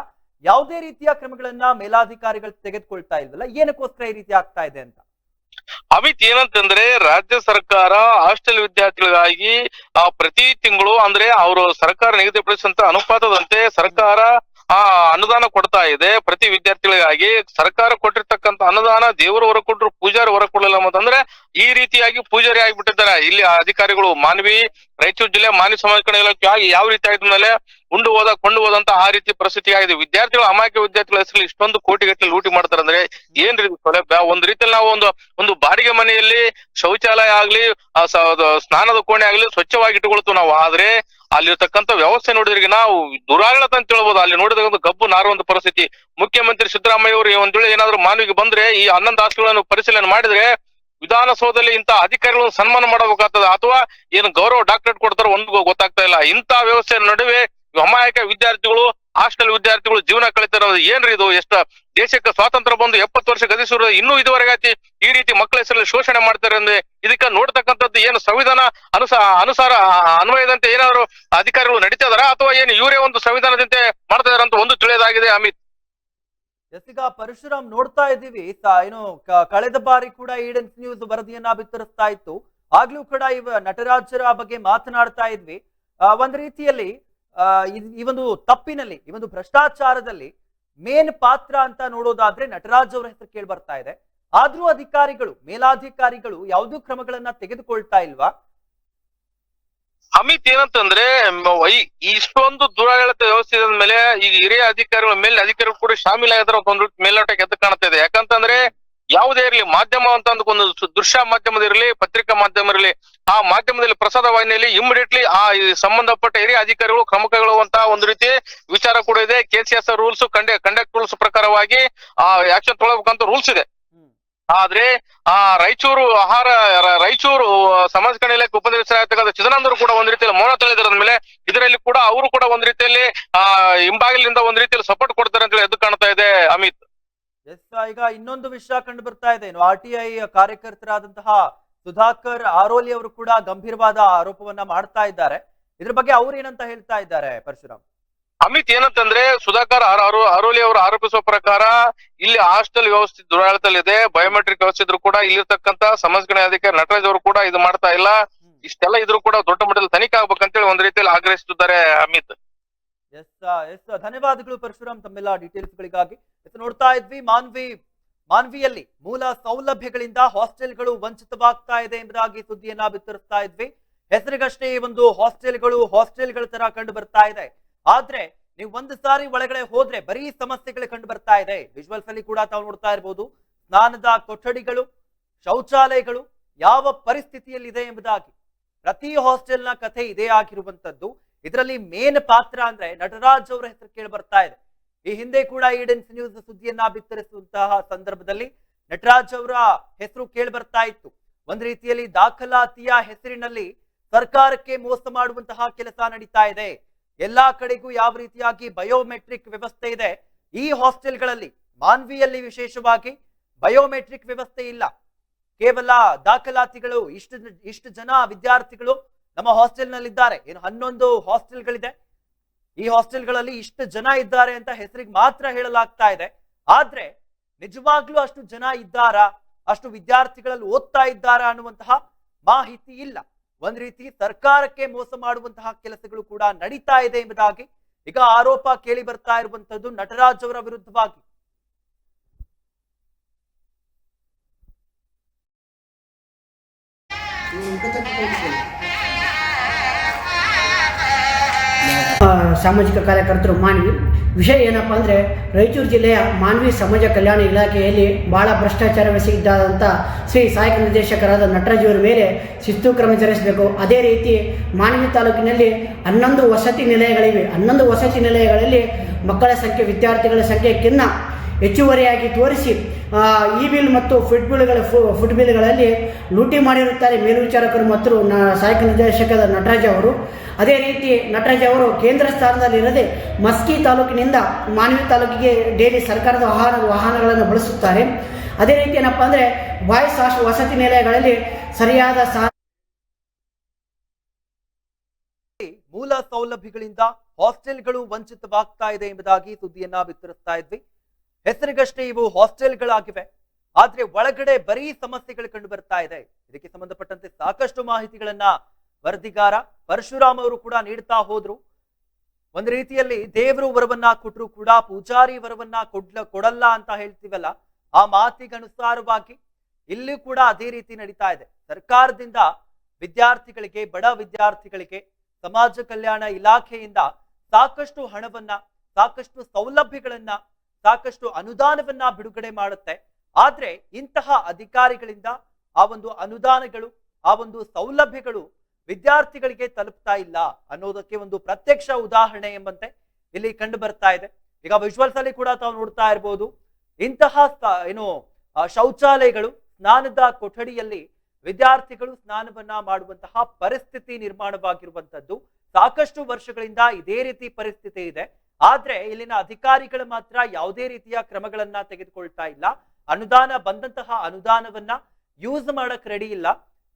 ಯಾವುದೇ ರೀತಿಯ ಕ್ರಮಗಳನ್ನ ಮೇಲಾಧಿಕಾರಿಗಳು ತೆಗೆದುಕೊಳ್ತಾ ಇಲ್ವಲ್ಲ, ಏನಕ್ಕೋಸ್ಕರ ಈ ರೀತಿ ಆಗ್ತಾ ಇದೆ ಅಂತ? ಅಮಿತ್, ಏನಂತಂದ್ರೆ ರಾಜ್ಯ ಸರ್ಕಾರ ಹಾಸ್ಟೆಲ್ ವಿದ್ಯಾರ್ಥಿಗಳಿಗಾಗಿ ಪ್ರತಿ ತಿಂಗಳು ಅಂದ್ರೆ ಅವರು ಸರ್ಕಾರ ನಿಗದಿಪಡಿಸಿದಂತ ಅನುಪಾತದಂತೆ ಸರ್ಕಾರ ಆ ಅನುದಾನ ಕೊಡ್ತಾ ಇದೆ. ಪ್ರತಿ ವಿದ್ಯಾರ್ಥಿಗಳಿಗಾಗಿ ಸರ್ಕಾರ ಕೊಟ್ಟಿರ್ತಕ್ಕಂಥ ಅನುದಾನ ದೇವರು ಹೊರ ಕೊಟ್ರು ಪೂಜಾರಿ ಹೊರ ಕೊಡಲಿಲ್ಲ ಅಂತಂದ್ರೆ ಈ ರೀತಿಯಾಗಿ ಪೂಜಾರಿ ಆಗಿಬಿಟ್ಟಿದ್ದಾರೆ. ಇಲ್ಲಿ ಅಧಿಕಾರಿಗಳು ಮಾನವಿ, ರಾಯಚೂರು ಜಿಲ್ಲೆ ಮಾನವಿ ಸಮಾಜ ಕಲ್ಯಾಣ ಇಲಾಖೆ ಯಾವ ರೀತಿ ಆಯ್ತು ಮೇಲೆ ಉಂಡು ಹೋದ, ಕೊಂಡು ಹೋದಂತ ಆ ರೀತಿ ಪರಿಸ್ಥಿತಿ ಆಗಿದೆ. ವಿದ್ಯಾರ್ಥಿಗಳು, ಅಮಾಯಕ ವಿದ್ಯಾರ್ಥಿಗಳ ಹೆಸರು ಇಷ್ಟೊಂದು ಕೋಟಿಗಟ್ಟಲೆ ಲೂಟಿ ಮಾಡ್ತಾರೆ ಅಂದ್ರೆ ಏನ್ ರೀತಿ ಸೌಲಭ್ಯ? ಒಂದ್ ರೀತಿಯಲ್ಲಿ ನಾವು ಒಂದು ಒಂದು ಬಾಡಿಗೆ ಮನೆಯಲ್ಲಿ ಶೌಚಾಲಯ ಆಗ್ಲಿ ಸ್ನಾನದ ಕೋಣೆ ಆಗ್ಲಿ ಸ್ವಚ್ಛವಾಗಿ ಇಟ್ಟುಕೊಳ್ತು ನಾವು. ಆದ್ರೆ ಅಲ್ಲಿರ್ತಕ್ಕಂಥ ವ್ಯವಸ್ಥೆ ನೋಡಿದ್ರೆ ನಾವು ದುರಾಡಳಿತ ಅಂತ ಹೇಳ್ಬೋದು. ಅಲ್ಲಿ ನೋಡಿದಾಗ ಒಂದು ಗಬ್ಬು ನಾರುವಂತ ಪರಿಸ್ಥಿತಿ. ಮುಖ್ಯಮಂತ್ರಿ ಸಿದ್ದರಾಮಯ್ಯ ಅವರು ಒಂದ್ ವೇಳೆ ಏನಾದ್ರು ಮಾನವಿಗೆ ಬಂದ್ರೆ ಈ ಹನ್ನೊಂದು ಆಸ್ತಿಗಳನ್ನು ಪರಿಶೀಲನೆ ಮಾಡಿದ್ರೆ ವಿಧಾನಸೌಧದಲ್ಲಿ ಇಂತ ಅಧಿಕಾರಿಗಳನ್ನು ಸನ್ಮಾನ ಮಾಡಬೇಕಾಗ್ತದ. ಅಥವಾ ಏನು ಗೌರವ ಡಾಕ್ಟರೇಟ್ ಕೊಡ್ತಾರೋ ಒಂದು ಗೊತ್ತಾಗ್ತಾ ಇಲ್ಲ. ಇಂತ ವ್ಯವಸ್ಥೆ ನಡುವೆ ಅಮಾಯಕ ವಿದ್ಯಾರ್ಥಿಗಳು, ಹಾಸ್ಟೆಲ್ ವಿದ್ಯಾರ್ಥಿಗಳು ಜೀವನ ಕಳಿತಿರೋದು ಏನ್ರಿ ಇದು? ಎಷ್ಟ ದೇಶಕ್ಕೆ ಸ್ವಾತಂತ್ರ್ಯ ಬಂದು ಎಪ್ಪತ್ತು ವರ್ಷ ಗದಿಸಿರೋ ಇನ್ನೂ ಇದುವರೆಗೆ ಈ ರೀತಿ ಮಕ್ಕಳ ಹೆಸರಲ್ಲಿ ಶೋಷಣೆ ಮಾಡ್ತಾರೆ ಅಂದ್ರೆ ಇದಕ್ಕೆ ನೋಡ್ತಕ್ಕಂಥದ್ದು ಏನು ಸಂವಿಧಾನ ಅನುಸ, ಅನುಸಾರ ಅನ್ವಯದಂತೆ ಏನಾದ್ರು ಅಧಿಕಾರಿಗಳು ನಡೀತಾ ಅಥವಾ ಏನು ಇವರೇ ಒಂದು ಸಂವಿಧಾನದಂತೆ ಮಾಡ್ತಾ ಇದಾರ ಅಂತ ಒಂದು ತಿಳಿಯೋದಾಗಿದೆ ಅಮಿತ್. ಎಸ್ ಪರಶುರಾಮ್ ನೋಡ್ತಾ ಇದ್ದೀವಿ. ಏನು ಕಳೆದ ಬಾರಿ ಕೂಡ ಈಡೆನ್ಸ್ ನ್ಯೂಸ್ ವರದಿಯನ್ನ ಬಿತ್ತರಿಸ್ತಾ ಇತ್ತು. ಆಗ್ಲೂ ಕೂಡ ಇವ ನಟರಾಜರ ಬಗ್ಗೆ ಮಾತನಾಡ್ತಾ ಇದ್ವಿ. ಒಂದ್ ರೀತಿಯಲ್ಲಿ ಈ ಒಂದು ತಪ್ಪಿನಲ್ಲಿ, ಈ ಒಂದು ಭ್ರಷ್ಟಾಚಾರದಲ್ಲಿ ಮೇನ್ ಪಾತ್ರ ಅಂತ ನೋಡೋದಾದ್ರೆ ನಟರಾಜ್ ಅವರ ಹೆಸರು ಕೇಳಿ ಬರ್ತಾ ಇದೆ. ಆದ್ರೂ ಅಧಿಕಾರಿಗಳು, ಮೇಲಾಧಿಕಾರಿಗಳು ಯಾವ್ದು ಕ್ರಮಗಳನ್ನ ತೆಗೆದುಕೊಳ್ತಾ ಇಲ್ವಾ? ಅಮಿತ್ ಏನಂತಂದ್ರೆ ಇಷ್ಟೊಂದು ದುರಾಡಳಿತ ವ್ಯವಸ್ಥೆ ಮೇಲೆ ಈಗ ಹಿರಿಯ ಅಧಿಕಾರಿಗಳ ಮೇಲೆ ಅಧಿಕಾರಿಗಳು ಕೂಡ ಶಾಮೀಲಾಗಿದ್ರೆ ಒಂದು ಮೇಲ್ನೋಟಕ್ಕೆ ಎದ್ದು ಕಾಣ್ತಾ ಇದೆ ಯಾಕಂತಂದ್ರೆ, ಯಾವುದೇ ಇರಲಿ, ಮಾಧ್ಯಮ ಅಂತ ಒಂದು ದೃಶ್ಯ ಮಾಧ್ಯಮದ ಇರಲಿ, ಪತ್ರಿಕಾ ಮಾಧ್ಯಮ ಇರಲಿ, ಆ ಮಾಧ್ಯಮದಲ್ಲಿ ಪ್ರಸಾದ ವಾಹಿನಿಯಲ್ಲಿ ಇಮಿಡಿಯೇಟ್ಲಿ ಆ ಸಂಬಂಧಪಟ್ಟ ಹಿರಿಯ ಅಧಿಕಾರಿಗಳು ಕ್ರಮ ಕೈಗೊಳ್ಳುವಂತ ಒಂದು ರೀತಿ ವಿಚಾರ ಕೂಡ ಇದೆ. ಕೆಸಿಎಸ್ ರೂಲ್ಸ್ ಕಂಡೆ ಕಂಡಕ್ಟ್ ರೂಲ್ಸ್ ಪ್ರಕಾರವಾಗಿ, ಆ ಆಕ್ಷನ್ ತೊಳಬೇಕಂತ ರೂಲ್ಸ್ ಇದೆ. ಆದ್ರೆ ಆ ರಾಯಚೂರು ಆಹಾರ ರಾಯಚೂರು ಸಮಾಜ ಕಲ್ಯಾಣ ಇಲಾಖೆ ಉಪನಿರ್ದೇಶಕರಾಗಿರ್ತಕ್ಕಂಥ ಚಿದಾನಂದರು ಕೂಡ ಒಂದ್ ರೀತಿಯಲ್ಲಿ ಮೌನ ತಳೆದಿರೋದ್ ಮೇಲೆ ಇದರಲ್ಲಿ ಕೂಡ ಅವರು ಕೂಡ ಒಂದ್ ರೀತಿಯಲ್ಲಿ, ಆ, ಹಿಂಬಾಗಿಲಿಂದ ಒಂದ್ ರೀತಿಯಲ್ಲಿ ಸಪೋರ್ಟ್ ಕೊಡ್ತಾರೆ ಅಂತ ಹೇಳಿ ಎದ್ದು ಕಾಣ್ತಾ ಇದೆ ಅಮಿತ್. ಎಸ್ ಈಗ ಇನ್ನೊಂದು ವಿಷಯ ಕಂಡು ಬರ್ತಾ ಇದೆ. ಆರ್ ಟಿ ಐ ಕಾರ್ಯಕರ್ತರಾದಂತಹ ಸುಧಾಕರ್ ಆರೋಲಿ ಅವರು ಕೂಡ ಗಂಭೀರವಾದ ಆರೋಪವನ್ನ ಮಾಡ್ತಾ ಇದ್ದಾರೆ. ಇದ್ರ ಬಗ್ಗೆ ಅವ್ರು ಏನಂತ ಹೇಳ್ತಾ ಇದ್ದಾರೆ ಪರಶುರಾಮ್? ಅಮಿತ್ ಏನಂತಂದ್ರೆ ಸುಧಾಕರ್ ಅರೋಲಿ ಅವರು ಆರೋಪಿಸುವ ಪ್ರಕಾರ ಇಲ್ಲಿ ಹಾಸ್ಟೆಲ್ ವ್ಯವಸ್ಥೆ ದುರಾಡಳಿತಲ್ಲಿದೆ ಬಯೋಮೆಟ್ರಿಕ್ ವ್ಯವಸ್ಥೆ ಇದ್ರು ಕೂಡ ಇಲ್ಲಿರ್ತಕ್ಕಂತ ಸಮಾಜ ಕಲ್ಯಾಣ ಅಧಿಕಾರಿ ನಟರಾಜ್ ಅವರು ಕೂಡ ಇದು ಮಾಡ್ತಾ ಇಲ್ಲ. ಇಷ್ಟೆಲ್ಲ ಇದ್ರು ಕೂಡ ದೊಡ್ಡ ಮಟ್ಟದಲ್ಲಿ ತನಿಖೆ ಆಗ್ಬೇಕಂತೇಳಿ ಒಂದ್ ರೀತಿಯಲ್ಲಿ ಆಗ್ರಹಿಸುತ್ತಿದ್ದಾರೆ ಅಮಿತ್. ಎಸ್ ಎಸ್ ಧನ್ಯವಾದಗಳು ಪರಶುರಾಮ್. ತಮ್ಮೆಲ್ಲ ಡೀಟೇಲ್ಸ್ ಗಳಿಗಾಗಿ. ನೋಡ್ತಾ ಇದ್ವಿ, ಮಾನ್ವಿ, ಮಾನ್ವಿಯಲ್ಲಿ ಮೂಲ ಸೌಲಭ್ಯಗಳಿಂದ ಹಾಸ್ಟೆಲ್ಗಳು ವಂಚಿತವಾಗ್ತಾ ಇದೆ ಎಂಬುದಾಗಿ ಸುದ್ದಿಯನ್ನ ಬಿತ್ತರಿಸ್ತಾ ಇದ್ವಿ. ಹೆಸರಿಗಷ್ಟೇ ಒಂದು ಹಾಸ್ಟೆಲ್ಗಳು ಹಾಸ್ಟೆಲ್ಗಳ ತರ ಕಂಡು ಬರ್ತಾ ಇದೆ. ಆದ್ರೆ ನೀವು ಒಂದು ಸಾರಿ ಒಳಗಡೆ ಹೋದ್ರೆ ಬರೀ ಸಮಸ್ಯೆಗಳು ಕಂಡು ಬರ್ತಾ ಇದೆ. ವಿಜುವಲ್ಸ್ ಅಲ್ಲಿ ಕೂಡ ತಾವು ನೋಡ್ತಾ ಇರ್ಬೋದು. ಸ್ನಾನದ ಕೊಠಡಿಗಳು, ಶೌಚಾಲಯಗಳು ಯಾವ ಪರಿಸ್ಥಿತಿಯಲ್ಲಿದೆ ಎಂಬುದಾಗಿ. ಪ್ರತಿ ಹಾಸ್ಟೆಲ್ನ ಕಥೆ ಇದೇ ಆಗಿರುವಂತದ್ದು ಇದರಲ್ಲಿ ಮೇನ್ ಪಾತ್ರ ಅಂದ್ರೆ ನಟರಾಜ್ ಅವರ ಹೆಸರು ಕೇಳಿ ಬರ್ತಾ ಇದೆ. ಈ ಹಿಂದೆ ಕೂಡ ಈಡೆನ್ಸ್ ನ್ಯೂಸ್ ಸುದ್ದಿಯನ್ನ ಬಿತ್ತರಿಸುವಂತಹ ಸಂದರ್ಭದಲ್ಲಿ ನಟರಾಜ್ ಅವರ ಹೆಸರು ಕೇಳಿ ಬರ್ತಾ ಇತ್ತು. ಒಂದ್ ರೀತಿಯಲ್ಲಿ ದಾಖಲಾತಿಯ ಹೆಸರಿನಲ್ಲಿ ಸರ್ಕಾರಕ್ಕೆ ಮೋಸ ಮಾಡುವಂತಹ ಕೆಲಸ ನಡೀತಾ ಇದೆ. ಎಲ್ಲಾ ಕಡೆಗೂ ಯಾವ ರೀತಿಯಾಗಿ ಬಯೋಮೆಟ್ರಿಕ್ ವ್ಯವಸ್ಥೆ ಇದೆ, ಈ ಹಾಸ್ಟೆಲ್ಗಳಲ್ಲಿ, ಮಾನ್ವಿಯಲ್ಲಿ ವಿಶೇಷವಾಗಿ ಬಯೋಮೆಟ್ರಿಕ್ ವ್ಯವಸ್ಥೆ ಇಲ್ಲ. ಕೇವಲ ದಾಖಲಾತಿಗಳು, ಇಷ್ಟು ಇಷ್ಟು ಜನ ವಿದ್ಯಾರ್ಥಿಗಳು ನಮ್ಮ ಹಾಸ್ಟೆಲ್ನಲ್ಲಿದ್ದಾರೆ. ಏನು ಹನ್ನೊಂದು ಹಾಸ್ಟೆಲ್ಗಳಿದೆ. ಈ ಹಾಸ್ಟೆಲ್ಗಳಲ್ಲಿ ಇಷ್ಟು ಜನ ಇದ್ದಾರೆ ಅಂತ ಹೆಸರಿಗೆ ಮಾತ್ರ ಹೇಳಲಾಗ್ತಾ ಇದೆ. ಆದ್ರೆ, ನಿಜವಾಗ್ಲೂ ಅಷ್ಟು ಜನ ಇದ್ದಾರಾ, ಅಷ್ಟು ವಿದ್ಯಾರ್ಥಿಗಳಲ್ಲಿ ಓದ್ತಾ ಇದ್ದಾರಾ ಅನ್ನುವಂತಹ ಮಾಹಿತಿ ಇಲ್ಲ. ಒಂದ್ ರೀತಿ ಸರ್ಕಾರಕ್ಕೆ ಮೋಸ ಮಾಡುವಂತಹ ಕೆಲಸಗಳು ಕೂಡ ನಡೀತಾ ಇದೆ ಎಂಬುದಾಗಿ ಈಗ ಆರೋಪ ಕೇಳಿ ಬರ್ತಾ ಇರುವಂತದ್ದು ನಟರಾಜ್ ಅವರ ವಿರುದ್ಧವಾಗಿ ಸಾಮಾಜಿಕ ಕಾರ್ಯಕರ್ತರು ಮಾನ್ವಿ. ವಿಷಯ ಏನಪ್ಪ ಅಂದರೆ, ರಾಯಚೂರು ಜಿಲ್ಲೆಯ ಮಾನ್ವಿ ಸಮಾಜ ಕಲ್ಯಾಣ ಇಲಾಖೆಯಲ್ಲಿ ಭಾಳ ಭ್ರಷ್ಟಾಚಾರವೆಸಗಿದ್ದಾದಂಥ ಶ್ರೀ ಸಹಾಯಕ ನಿರ್ದೇಶಕರಾದ ನಟರಾಜಿಯವರ ಮೇಲೆ ಶಿಸ್ತು ಕ್ರಮ ಜರುಗಿಸಬೇಕು. ಅದೇ ರೀತಿ ಮಾನ್ವಿ ತಾಲೂಕಿನಲ್ಲಿ ಹನ್ನೊಂದು ವಸತಿ ನಿಲಯಗಳಿವೆ. ಹನ್ನೊಂದು ವಸತಿ ನಿಲಯಗಳಲ್ಲಿ ಮಕ್ಕಳ ಸಂಖ್ಯೆ, ವಿದ್ಯಾರ್ಥಿಗಳ ಸಂಖ್ಯೆಕ್ಕಿಂತ ಹೆಚ್ಚುವರಿಯಾಗಿ ತೋರಿಸಿ ಇ ಬಿಲ್ ಮತ್ತು ಫುಡ್ ಬಿಲ್ಗಳ ಫುಡ್ ಬಿಲ್ಗಳಲ್ಲಿ ಲೂಟಿ ಮಾಡಿರುತ್ತಾರೆ. ಮೇಲ್ವಿಚಾರಕರು ಮತ್ತು ಸಹಾಯಕ ನಿರ್ದೇಶಕದ ನಟರಾಜ್ ಅವರು. ಅದೇ ರೀತಿ ನಟರಾಜ್ ಅವರು ಕೇಂದ್ರ ಸ್ಥಾನದಲ್ಲಿರದೆ ಮಸ್ಕಿ ತಾಲೂಕಿನಿಂದ ಮಾನವಿ ತಾಲೂಕಿಗೆ ಡೈಲಿ ಸರ್ಕಾರದ ವಾಹನ ವಾಹನಗಳನ್ನು ಬಳಸುತ್ತಾರೆ. ಅದೇ ರೀತಿ ಏನಪ್ಪ ಅಂದರೆ ಬಾಯ್ಸ್ ವಸತಿ ನಿಲಯಗಳಲ್ಲಿ ಸರಿಯಾದ ಮೂಲ ಸೌಲಭ್ಯಗಳಿಂದ ಹಾಸ್ಟೆಲ್ಗಳು ವಂಚಿತವಾಗ್ತಾ ಇದೆ ಎಂಬುದಾಗಿ ಸುದ್ದಿಯನ್ನ ಬಿತ್ತರಿಸ್ತಾ ಇದ್ವಿ. ಹೆಸರಿಗಷ್ಟೇ ಇವು ಹಾಸ್ಟೆಲ್ಗಳಾಗಿವೆ. ಆದ್ರೆ ಒಳಗಡೆ ಬರೀ ಸಮಸ್ಯೆಗಳು ಕಂಡು ಬರ್ತಾ ಇದೆ. ಇದಕ್ಕೆ ಸಂಬಂಧಪಟ್ಟಂತೆ ಸಾಕಷ್ಟು ಮಾಹಿತಿಗಳನ್ನ ವರದಿಗಾರ ಪರಶುರಾಮ್ ಅವರು ಕೂಡ ನೀಡ್ತಾ ಹೋದ್ರು. ಒಂದು ರೀತಿಯಲ್ಲಿ ದೇವರು ವರವನ್ನ ಕೊಟ್ಟರು ಕೂಡ, ಪೂಜಾರಿ ವರವನ್ನ ಕೊಡ್ಲ ಕೊಡಲ್ಲ ಅಂತ ಹೇಳ್ತೀವಲ್ಲ, ಆ ಮಾತಿಗನುಸಾರವಾಗಿ ಇಲ್ಲಿ ಕೂಡ ಅದೇ ರೀತಿ ನಡೀತಾ ಇದೆ. ಸರ್ಕಾರದಿಂದ ವಿದ್ಯಾರ್ಥಿಗಳಿಗೆ, ಬಡ ವಿದ್ಯಾರ್ಥಿಗಳಿಗೆ, ಸಮಾಜ ಕಲ್ಯಾಣ ಇಲಾಖೆಯಿಂದ ಸಾಕಷ್ಟು ಹಣವನ್ನ, ಸಾಕಷ್ಟು ಸೌಲಭ್ಯಗಳನ್ನ ಸಾಕಷ್ಟು ಅನುದಾನವನ್ನ ಬಿಡುಗಡೆ ಮಾಡುತ್ತೆ. ಆದ್ರೆ ಇಂತಹ ಅಧಿಕಾರಿಗಳಿಂದ ಆ ಒಂದು ಅನುದಾನಗಳು, ಆ ಒಂದು ಸೌಲಭ್ಯಗಳು ವಿದ್ಯಾರ್ಥಿಗಳಿಗೆ ತಲುಪ್ತಾ ಇಲ್ಲ ಅನ್ನೋದಕ್ಕೆ ಒಂದು ಪ್ರತ್ಯಕ್ಷ ಉದಾಹರಣೆ ಎಂಬಂತೆ ಇಲ್ಲಿ ಕಂಡು ಬರ್ತಾ ಇದೆ. ಈಗ ವಿಜುವಲ್ಸ್ ಅಲ್ಲಿ ಕೂಡ ತಾವು ನೋಡ್ತಾ ಇರ್ಬೋದು. ಇಂತಹ ಏನು ಶೌಚಾಲಯಗಳು, ಸ್ನಾನದ ಕೊಠಡಿಯಲ್ಲಿ ವಿದ್ಯಾರ್ಥಿಗಳು ಸ್ನಾನವನ್ನ ಮಾಡುವಂತಹ ಪರಿಸ್ಥಿತಿ ನಿರ್ಮಾಣವಾಗಿರುವಂತದ್ದು ಸಾಕಷ್ಟು ವರ್ಷಗಳಿಂದ ಇದೇ ರೀತಿ ಪರಿಸ್ಥಿತಿ ಇದೆ. ಆದ್ರೆ ಇಲ್ಲಿನ ಅಧಿಕಾರಿಗಳು ಮಾತ್ರ ಯಾವುದೇ ರೀತಿಯ ಕ್ರಮಗಳನ್ನ ತೆಗೆದುಕೊಳ್ತಾ ಇಲ್ಲ. ಅನುದಾನ ಬಂದಂತಹ ಅನುದಾನವನ್ನ ಯೂಸ್ ಮಾಡಕ್ ರೆಡಿ ಇಲ್ಲ.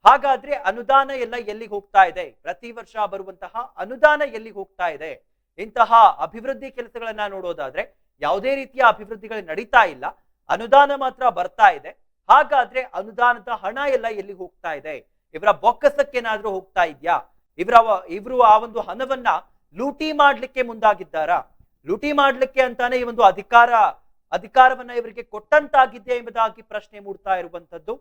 ಹಾಗಾದ್ರೆ ಅನುದಾನ ಎಲ್ಲ ಎಲ್ಲಿಗೆ ಹೋಗ್ತಾ ಇದೆ? ಪ್ರತಿ ವರ್ಷ ಬರುವಂತಹ ಅನುದಾನ ಎಲ್ಲಿಗೆ ಹೋಗ್ತಾ ಇದೆ? ಇಂತಹ ಅಭಿವೃದ್ಧಿ ಕೆಲಸಗಳನ್ನ ನೋಡೋದಾದ್ರೆ ಯಾವುದೇ ರೀತಿಯ ಅಭಿವೃದ್ಧಿಗಳು ನಡೀತಾ ಇಲ್ಲ. ಅನುದಾನ ಮಾತ್ರ ಬರ್ತಾ ಇದೆ. ಹಾಗಾದ್ರೆ ಅನುದಾನದ ಹಣ ಎಲ್ಲ ಎಲ್ಲಿಗೆ ಹೋಗ್ತಾ ಇದೆ? ಇವರ ಬೊಕ್ಕಸಕ್ಕೇನಾದ್ರೂ ಹೋಗ್ತಾ ಇದ್ಯಾ? ಇವರ ಇವರು ಆ ಒಂದು ಹಣವನ್ನ ಲೂಟಿ ಮಾಡ್ಲಿಕ್ಕೆ ಮುಂದಾಗಿದ್ದಾರಾ ಲೂಟಿ ಮಾಡ್ಲಿಕ್ಕೆ ಅಂತಾನೆ ಈ ಒಂದು ಅಧಿಕಾರ ಅಧಿಕಾರವನ್ನ ಇವರಿಗೆ ಕೊಟ್ಟಂತಾಗಿದೆ ಎಂಬುದಾಗಿ ಪ್ರಶ್ನೆ ಮೂಡ್ತಾ ಇರುವಂತದ್ದು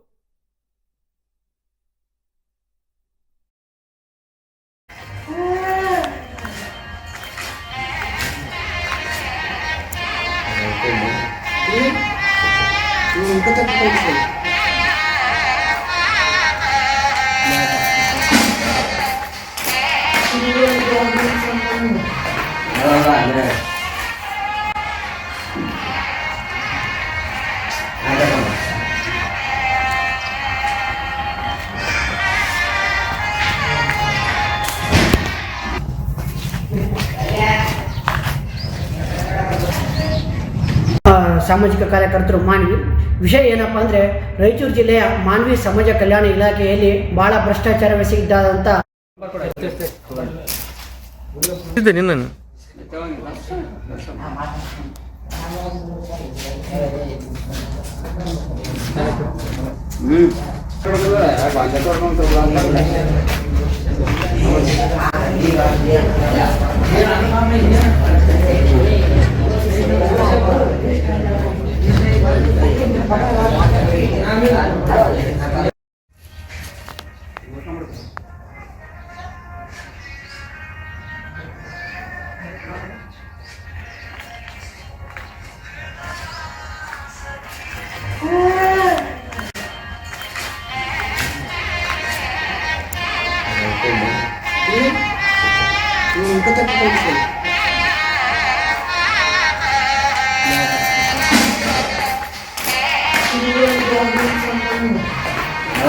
ಸಾಮಾಜಿಕ ಕಾರ್ಯಕರ್ತರು ಮಾನ್ವಿ. ವಿಷಯ ಏನಪ್ಪ ಅಂದರೆ ರಾಯಚೂರು ಜಿಲ್ಲೆಯ ಮಾನ್ವಿ ಸಮಾಜ ಕಲ್ಯಾಣ ಇಲಾಖೆಯಲ್ಲಿ ಭಾಳ ಭ್ರಷ್ಟಾಚಾರವೆಸಗಿದ್ದಾದಂಥ Ini kita kita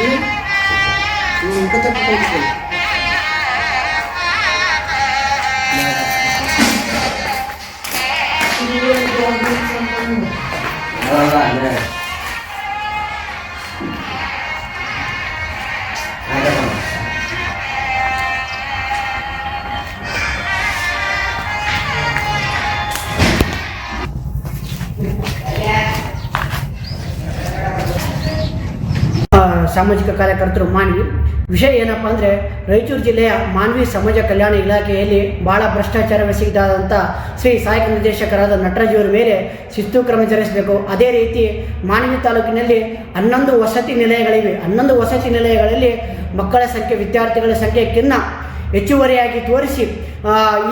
ಆ ಇದ್ದೆ ನಿನ್ನನ್ನು ಆ, ಸಾಮಾಜಿಕ ಕಾರ್ಯಕರ್ತರು ಮಾನ್ವಿ. ವಿಷಯ ಏನಪ್ಪ ಅಂದರೆ, ರಾಯಚೂರು ಜಿಲ್ಲೆಯ ಮಾನವಿ ಸಮಾಜ ಕಲ್ಯಾಣ ಇಲಾಖೆಯಲ್ಲಿ ಬಹಳ ಭ್ರಷ್ಟಾಚಾರವೆಸಗಿದ್ದಾದಂಥ ಶ್ರೀ ಸಹಾಯಕ ನಿರ್ದೇಶಕರಾದ ನಟರಾಜಿಯವರ ಮೇಲೆ ಶಿಸ್ತು ಕ್ರಮ ಜರುಗಿಸಬೇಕು. ಅದೇ ರೀತಿ ಮಾನವಿ ತಾಲೂಕಿನಲ್ಲಿ ಹನ್ನೊಂದು ವಸತಿ ನಿಲಯಗಳಿವೆ. ಹನ್ನೊಂದು ವಸತಿ ನಿಲಯಗಳಲ್ಲಿ ಮಕ್ಕಳ ಸಂಖ್ಯೆ, ವಿದ್ಯಾರ್ಥಿಗಳ ಸಂಖ್ಯೆಕ್ಕಿಂತ ಹೆಚ್ಚುವರಿಯಾಗಿ ತೋರಿಸಿ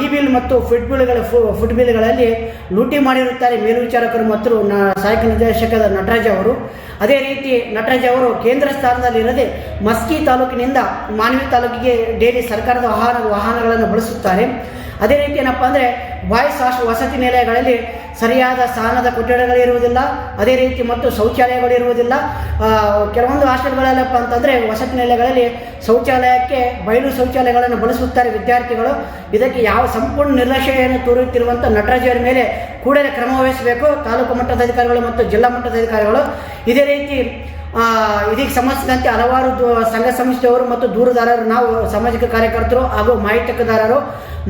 ಇ ಬಿಲ್ ಮತ್ತು ಫುಡ್ ಬಿಲ್ಗಳ ಫುಡ್ ಬಿಲ್ಗಳಲ್ಲಿ ಲೂಟಿ ಮಾಡಿರುತ್ತಾರೆ ಮೇಲ್ವಿಚಾರಕರು ಮತ್ತು ಸಹಾಯಕ ನಿರ್ದೇಶಕದ ನಟರಾಜ್ ಅವರು. ಅದೇ ರೀತಿ ನಟರಾಜ್ ಅವರು ಕೇಂದ್ರ ಸ್ಥಾನದಲ್ಲಿ ಇರದೆ ಮಸ್ಕಿ ತಾಲೂಕಿನಿಂದ ಮಾನವಿ ತಾಲೂಕಿಗೆ ಡೈಲಿ ಸರ್ಕಾರದ ವಾಹನ, ವಾಹನಗಳನ್ನು ಬಳಸುತ್ತಾರೆ. ಅದೇ ರೀತಿ ಏನಪ್ಪ ಅಂದರೆ ಬಾಯ್ಸ್ ವಸತಿ ನಿಲಯಗಳಲ್ಲಿ ಸರಿಯಾದ ಸ್ಥಾನದ ಕೊಠಡಿಗಳಿರುವುದಿಲ್ಲ ಅದೇ ರೀತಿ ಮತ್ತು ಶೌಚಾಲಯಗಳು ಇರುವುದಿಲ್ಲ ಆ, ಕೆಲವೊಂದು ಹಾಸ್ಟೆಲ್ಗಳಲ್ಲಪ್ಪ ಅಂತಂದರೆ ವಸತಿ ನಿಲಯಗಳಲ್ಲಿ ಶೌಚಾಲಯಕ್ಕೆ ಬಯಲು ಶೌಚಾಲಯಗಳನ್ನು ಬಳಸುತ್ತಾರೆ ವಿದ್ಯಾರ್ಥಿಗಳು. ಇದಕ್ಕೆ ಯಾವ ಸಂಪೂರ್ಣ ನಿರ್ಲಕ್ಷ್ಯವನ್ನು ತೋರುತ್ತಿರುವಂಥ ನಟರಾಜರ ಮೇಲೆ ಕೂಡಲೇ ಕ್ರಮ ವಹಿಸಬೇಕು. ತಾಲೂಕು ಮಟ್ಟದ ಅಧಿಕಾರಿಗಳು ಮತ್ತು ಜಿಲ್ಲಾ ಮಟ್ಟದ ಅಧಿಕಾರಿಗಳು. ಇದೇ ರೀತಿ ಇದಕ್ಕೆ ಸಂಬಂಧಿಸಿದಂತೆ ಹಲವಾರು ಸಂಘ ಸಂಸ್ಥೆಯವರು ಮತ್ತು ದೂರದಾರರು, ನಾವು ಸಾಮಾಜಿಕ ಕಾರ್ಯಕರ್ತರು ಹಾಗೂ ಮಾಹಿತಿದಾರರು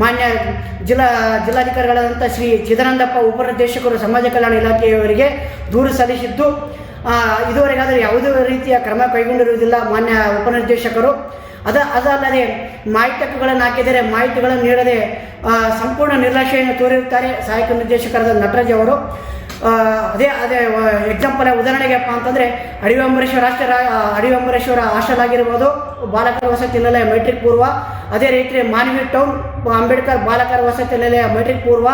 ಮಾನ್ಯ ಜಿಲ್ಲಾ ಜಿಲ್ಲಾಧಿಕಾರಿಗಳಾದಂಥ ಶ್ರೀ ಚಿದಾನಂದಪ್ಪ ಉಪನಿರ್ದೇಶಕರು ಸಮಾಜ ಕಲ್ಯಾಣ ಇಲಾಖೆಯವರಿಗೆ ದೂರು ಸಲ್ಲಿಸಿದ್ದು ಇದುವರೆಗಾದರೂ ಯಾವುದೇ ರೀತಿಯ ಕ್ರಮ ಕೈಗೊಂಡಿರುವುದಿಲ್ಲ ಮಾನ್ಯ ಉಪನಿರ್ದೇಶಕರು. ಅದ, ಅದಲ್ಲದೆ ಮಾಹಿತಿಗಳನ್ನು ಹಾಕಿದರೆ ಮಾಹಿತಿಗಳನ್ನು ನೀಡದೆ ಸಂಪೂರ್ಣ ನಿರ್ಲಕ್ಷ್ಯವನ್ನು ತೋರಿರುತ್ತಾರೆ ಸಹಾಯಕ ನಿರ್ದೇಶಕರಾದ ನಟರಾಜ್ ಅವರು. ಅದೇ ಅದೇ ಎಕ್ಸಾಂಪಲ್ ಉದಾಹರಣೆಗೆಪ್ಪ ಅಂತಂದರೆ ಅಡಿವೆಂಬರೇಶ್ವರ ರಾಷ್ಟ್ರ ಅಡಿವೆ ಅಂಬರೀಶ್ವರ ಹಾಸ್ಟೆಲ್ ಆಗಿರ್ಬೋದು ಬಾಲಕರ ವಸತಿ ನಿಲಯ ಮೆಟ್ರಿಕ್ ಪೂರ್ವ. ಅದೇ ರೀತಿ ಮಾನ್ವಿ ಟೌನ್ ಅಂಬೇಡ್ಕರ್ ಬಾಲಕರ ವಸತಿ ನಿಲಯ ಮೆಟ್ರಿಕ್ ಪೂರ್ವ,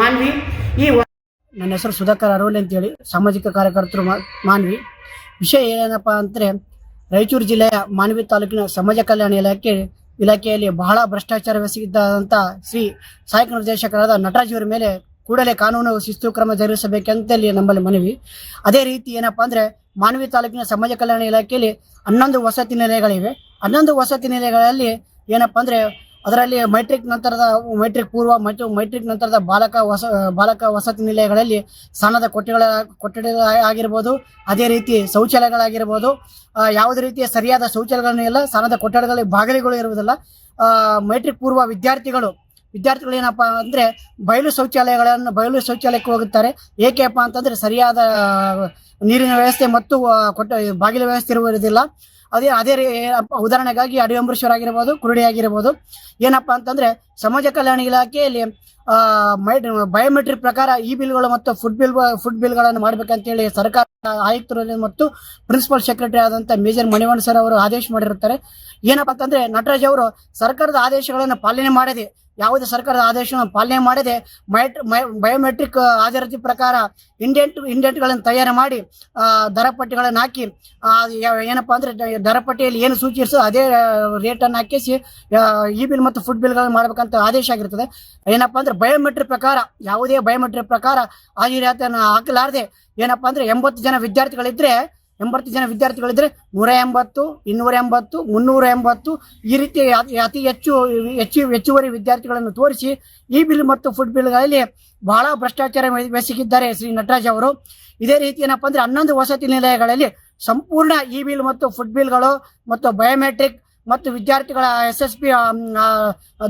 ಮಾನ್ವಿ. ಈ ನನ್ನ ಹೆಸರು ಸುಧಾಕರ್ ಅರೋಲಿ ಅಂತೇಳಿ, ಸಾಮಾಜಿಕ ಕಾರ್ಯಕರ್ತರು ಮಾನ್ವಿ. ವಿಷಯ ಏನಪ್ಪ ಅಂದರೆ, ರಾಯಚೂರು ಜಿಲ್ಲೆಯ ಮಾನ್ವಿ ತಾಲೂಕಿನ ಸಮಾಜ ಕಲ್ಯಾಣ ಇಲಾಖೆ, ಇಲಾಖೆಯಲ್ಲಿ ಬಹಳ ಭ್ರಷ್ಟಾಚಾರವೆಸಗಿದ್ದಂಥ ಶ್ರೀ ಸಹಾಯಕ ನಿರ್ದೇಶಕರಾದ ನಟರಾಜಿಯವರ ಮೇಲೆ ಕೂಡಲೇ ಕಾನೂನು ಶಿಸ್ತು ಕ್ರಮ ಜರುಗಿಸಬೇಕಂತಲ್ಲಿ ನಮ್ಮಲ್ಲಿ ಮನವಿ. ಅದೇ ರೀತಿ ಏನಪ್ಪಾ ಅಂದ್ರೆ ಮಾನವಿ ತಾಲೂಕಿನ ಸಮಾಜ ಕಲ್ಯಾಣ ಇಲಾಖೆಯಲ್ಲಿ ಹನ್ನೊಂದು ವಸತಿ ನಿಲಯಗಳಿವೆ. ಹನ್ನೊಂದು ವಸತಿ ನಿಲಯಗಳಲ್ಲಿ ಏನಪ್ಪಾ ಅಂದ್ರೆ ಅದರಲ್ಲಿ ಮೈಟ್ರಿಕ್ ನಂತರದ ಮೈಟ್ರಿಕ್ ಪೂರ್ವ ಮತ್ತು ಮೈಟ್ರಿಕ್ ನಂತರದ ಬಾಲಕ ವಸ, ಬಾಲಕ ವಸತಿ ನಿಲಯಗಳಲ್ಲಿ ಸಣ್ಣದ ಕೊಠಡಿಗಳ ಕೊಠಡಿ ಆಗಿರ್ಬೋದು ಅದೇ ರೀತಿ ಶೌಚಾಲಯಗಳಾಗಿರ್ಬೋದು ಯಾವುದೇ ರೀತಿಯ ಸರಿಯಾದ ಶೌಚಾಲಯಗಳನ್ನು ಇಲ್ಲ, ಸ್ಥಾನದ ಕೊಠಡಿಗಳಲ್ಲಿ ಬಾಗಿಲುಗಳು ಇರುವುದಿಲ್ಲ. ಮೈಟ್ರಿಕ್ ಪೂರ್ವ ವಿದ್ಯಾರ್ಥಿಗಳು ವಿದ್ಯಾರ್ಥಿಗಳು ಏನಪ್ಪ ಅಂದರೆ ಬಯಲು ಶೌಚಾಲಯಗಳನ್ನು ಬಯಲು ಶೌಚಾಲಯಕ್ಕೆ ಹೋಗುತ್ತಾರೆ. ಏಕೆಪ್ಪ ಅಂತಂದರೆ ಸರಿಯಾದ ನೀರಿನ ವ್ಯವಸ್ಥೆ ಮತ್ತು ಕೊಟ್ಟ, ಬಾಗಿಲ ವ್ಯವಸ್ಥೆ ಇರುವುದಿಲ್ಲ. ಅದೇ ಅದೇ ಉದಾಹರಣೆಗಾಗಿ ಅಡಿ ಅಂಬರೀಶ್ವರ ಆಗಿರ್ಬೋದು, ಕುರುಡಿ ಆಗಿರ್ಬೋದು. ಏನಪ್ಪ ಅಂತಂದರೆ ಸಮಾಜ ಕಲ್ಯಾಣ ಇಲಾಖೆಯಲ್ಲಿ ಬಯೋಮೆಟ್ರಿಕ್ ಪ್ರಕಾರ ಈ ಬಿಲ್ಗಳು ಮತ್ತು ಫುಡ್ ಬಿಲ್ ಫುಡ್ ಬಿಲ್ಗಳನ್ನು ಮಾಡಬೇಕಂತೇಳಿ ಸರ್ಕಾರ ಆಯುಕ್ತರು ಮತ್ತು ಪ್ರಿನ್ಸಿಪಲ್ ಸೆಕ್ರೆಟರಿ ಆದಂಥ ಮೇಜರ್ ಮಣಿವಣ್ಣ ಸರ್ ಅವರು ಆದೇಶ ಮಾಡಿರುತ್ತಾರೆ. ಏನಪ್ಪ ಅಂತಂದ್ರೆ ನಟರಾಜ್ ಅವರು ಸರ್ಕಾರದ ಆದೇಶಗಳನ್ನು ಪಾಲನೆ ಮಾಡದೆ ಯಾವುದೇ ಸರ್ಕಾರದ ಆದೇಶವನ್ನು ಪಾಲನೆ ಮಾಡದೆ ಮೈಟ್ ಬಯೋಮೆಟ್ರಿಕ್ ಆಧಾರತಿ ಪ್ರಕಾರ ಇಂಡೆಂಟ್ ಇಂಡೆಂಟ್ಗಳನ್ನು ತಯಾರು ಮಾಡಿ ದರಪಟ್ಟಿಗಳನ್ನು ಹಾಕಿ ಏನಪ್ಪ ಅಂದ್ರೆ ದರಪಟ್ಟಿಯಲ್ಲಿ ಏನು ಸೂಚಿಸೋ ಅದೇ ರೇಟನ್ನು ಹಾಕಿಸಿ ಇ ಬಿಲ್ ಮತ್ತು ಫುಡ್ ಬಿಲ್ಗಳನ್ನು ಮಾಡಬೇಕಂತ ಆದೇಶ ಆಗಿರ್ತದೆ. ಏನಪ್ಪ ಅಂದ್ರೆ ಬಯೋಮೆಟ್ರಿಕ್ ಪ್ರಕಾರ, ಯಾವುದೇ ಬಯೋಮೆಟ್ರಿಕ್ ಪ್ರಕಾರ ಹಾಜರಾತಿಯನ್ನು ಹಾಕಲಾರದೆ ಏನಪ್ಪ ಅಂದ್ರೆ ಎಂಬತ್ತು ಜನ ವಿದ್ಯಾರ್ಥಿಗಳಿದ್ರೆ ಎಂಬತ್ತು ಜನ ವಿದ್ಯಾರ್ಥಿಗಳಿದ್ರೆ ನೂರ ಎಂಬತ್ತು, ಇನ್ನೂರ ಎಂಬತ್ತು, ಮುನ್ನೂರ ಎಂಬತ್ತು, ಈ ರೀತಿ ಅತಿ- ಹೆಚ್ಚು ಹೆಚ್ಚು, ಹೆಚ್ಚುವರಿ ವಿದ್ಯಾರ್ಥಿಗಳನ್ನು ತೋರಿಸಿ ಈ ಬಿಲ್ ಮತ್ತು ಫುಡ್ ಬಿಲ್ಗಳಲ್ಲಿ ಬಹಳ ಭ್ರಷ್ಟಾಚಾರ ಬೆಸಗಿದ್ದಾರೆ ಶ್ರೀ ನಟರಾಜ್ ಅವರು. ಇದೇ ರೀತಿ ಏನಪ್ಪ ಅಂದ್ರೆ ಹನ್ನೊಂದು ವಸತಿ ನಿಲಯಗಳಲ್ಲಿ ಸಂಪೂರ್ಣ ಇ ಬಿಲ್ ಮತ್ತು ಫುಡ್ ಬಿಲ್ಗಳು ಮತ್ತು ಬಯೋಮೆಟ್ರಿಕ್ ಮತ್ತು ವಿದ್ಯಾರ್ಥಿಗಳ ಎಸ್ ಎಸ್ ಪಿ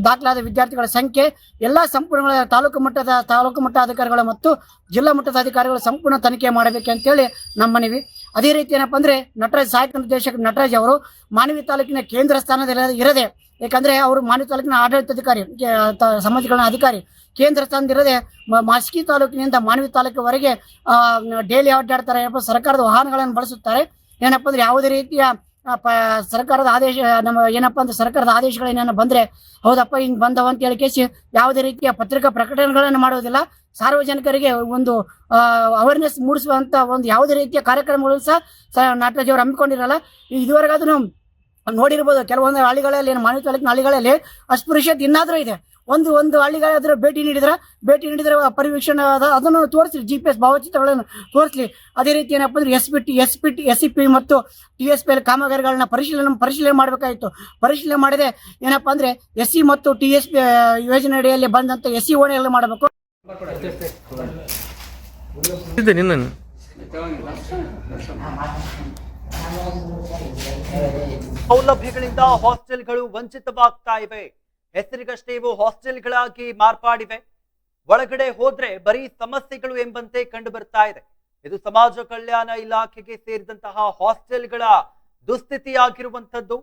ದಾಖಲಾದ ವಿದ್ಯಾರ್ಥಿಗಳ ಸಂಖ್ಯೆ, ಎಲ್ಲ ಸಂಪೂರ್ಣ ತಾಲೂಕು ಮಟ್ಟದ, ತಾಲೂಕು ಮಟ್ಟ ಅಧಿಕಾರಿಗಳು ಮತ್ತು ಜಿಲ್ಲಾ ಮಟ್ಟದ ಅಧಿಕಾರಿಗಳು ಸಂಪೂರ್ಣ ತನಿಖೆ ಮಾಡಬೇಕು ಅಂತೇಳಿ ನಮ್ಮ ಮನವಿ ಅದೇ ರೀತಿ ಏನಪ್ಪ ಅಂದ್ರೆ ನಟರಾಜ್ ಸಹಾಯಕ ನಿರ್ದೇಶಕ ನಟರಾಜ್ ಅವರು ಮಾನವಿ ತಾಲೂಕಿನ ಕೇಂದ್ರ ಸ್ಥಾನದಲ್ಲಿ ಇರದೆ ಯಾಕಂದ್ರೆ ಅವರು ಮಾನವಿ ತಾಲೂಕಿನ ಆಡಳಿತಾಧಿಕಾರಿ ಸಮಾಜಗಳ ಅಧಿಕಾರಿ, ಕೇಂದ್ರ ಸ್ಥಾನದಿರದೆ ಮಾಸ್ಕಿ ತಾಲೂಕಿನಿಂದ ಮಾನವಿ ತಾಲೂಕಿವರೆಗೆ ಡೈಲಿ ಅಡ್ಡಾಡ್ತಾರೆ ಏನಪ್ಪ ಸರ್ಕಾರದ ವಾಹನಗಳನ್ನು ಬಳಸುತ್ತಾರೆ. ಏನಪ್ಪ ಅಂದ್ರೆ ಯಾವುದೇ ರೀತಿಯ ಸರ್ಕಾರದ ಆದೇಶ, ನಮ್ಮ ಏನಪ್ಪ ಅಂದ್ರೆ ಸರ್ಕಾರದ ಆದೇಶಗಳು ಆದೇಶಗಳೇನೇನು ಬಂದ್ರೆ, ಹೌದಪ್ಪ, ಹಿಂಗೆ ಬಂದವ ಅಂತ ಹೇಳಿ ಕೇಸಿ ಯಾವುದೇ ರೀತಿಯ ಪತ್ರಿಕಾ ಪ್ರಕಟಣೆಗಳನ್ನು ಮಾಡೋದಿಲ್ಲ. ಸಾರ್ವಜನಿಕರಿಗೆ ಒಂದು ಅವೇರ್ನೆಸ್ ಮೂಡಿಸುವಂತ ಒಂದು ಯಾವುದೇ ರೀತಿಯ ಕಾರ್ಯಕ್ರಮಗಳು ಸಹ ಅವರು ಹಮ್ಮಿಕೊಂಡಿರಲ್ಲ. ಇದುವರೆಗಾದ್ರೂ ನೋಡಿರ್ಬೋದು, ಕೆಲವೊಂದು ಹಳ್ಳಿಗಳಲ್ಲಿ, ಏನು ತಾಲೂಕಿನ ಹಳ್ಳಿಗಳಲ್ಲಿ ಅಸ್ಪೃಶ್ಯತೆ ಇನ್ನಾದರೂ ಇದೆ. ಒಂದು ಒಂದು ಹಳ್ಳಿಗಳಾದ್ರೂ ಭೇಟಿ ನೀಡಿದ್ರೆ ಭೇಟಿ ನೀಡಿದ್ರೆ ಪರಿವೀಕ್ಷಣೆ ಅದ- ಅದನ್ನು ತೋರಿಸಲಿ ಜಿ ಪಿ ಎಸ್ ಭಾವಚಿತ್ರಗಳನ್ನು ತೋರಿಸಲಿ. ಅದೇ ರೀತಿ ಏನಪ್ಪ ಅಂದ್ರೆ S P T S P T S C P ಮತ್ತು ಟಿ ಎಸ್ ಪಿ ಎಲ್ ಕಾಮಗಾರಿಗಳನ್ನ ಪರಿಶೀಲನೆ ಪರಿಶೀಲನೆ ಮಾಡಬೇಕಾಗಿತ್ತು ಪರಿಶೀಲನೆ ಮಾಡಿದೆ ಏನಪ್ಪ ಅಂದ್ರೆ ಎಸ್ ಸಿ ಮತ್ತು ಟಿ ಎಸ್ ಪಿ ಯೋಜನೆ ಅಡಿಯಲ್ಲಿ ಬಂದಂತ ಎಸ್ ಸಿ ಓಣೆಗಳು ಮಾಡಬೇಕು. ಸೌಲಭ್ಯಗಳಿಂದ ಹಾಸ್ಟೆಲ್ಗಳು ವಂಚಿತವಾಗ್ತಾ ಇವೆ. ಹೆಸರಿಗಷ್ಟೇ ಇವು ಹಾಸ್ಟೆಲ್ಗಳಾಗಿ ಮಾರ್ಪಾಡಿವೆ. ಒಳಗಡೆ ಹೋದ್ರೆ ಬರೀ ಸಮಸ್ಯೆಗಳು ಎಂಬಂತೆ ಕಂಡು ಬರ್ತಾ ಇದೆ. ಇದು ಸಮಾಜ ಕಲ್ಯಾಣ ಇಲಾಖೆಗೆ ಸೇರಿದಂತಹ ಹಾಸ್ಟೆಲ್ಗಳ ದುಸ್ಥಿತಿಯಾಗಿರುವಂತದ್ದು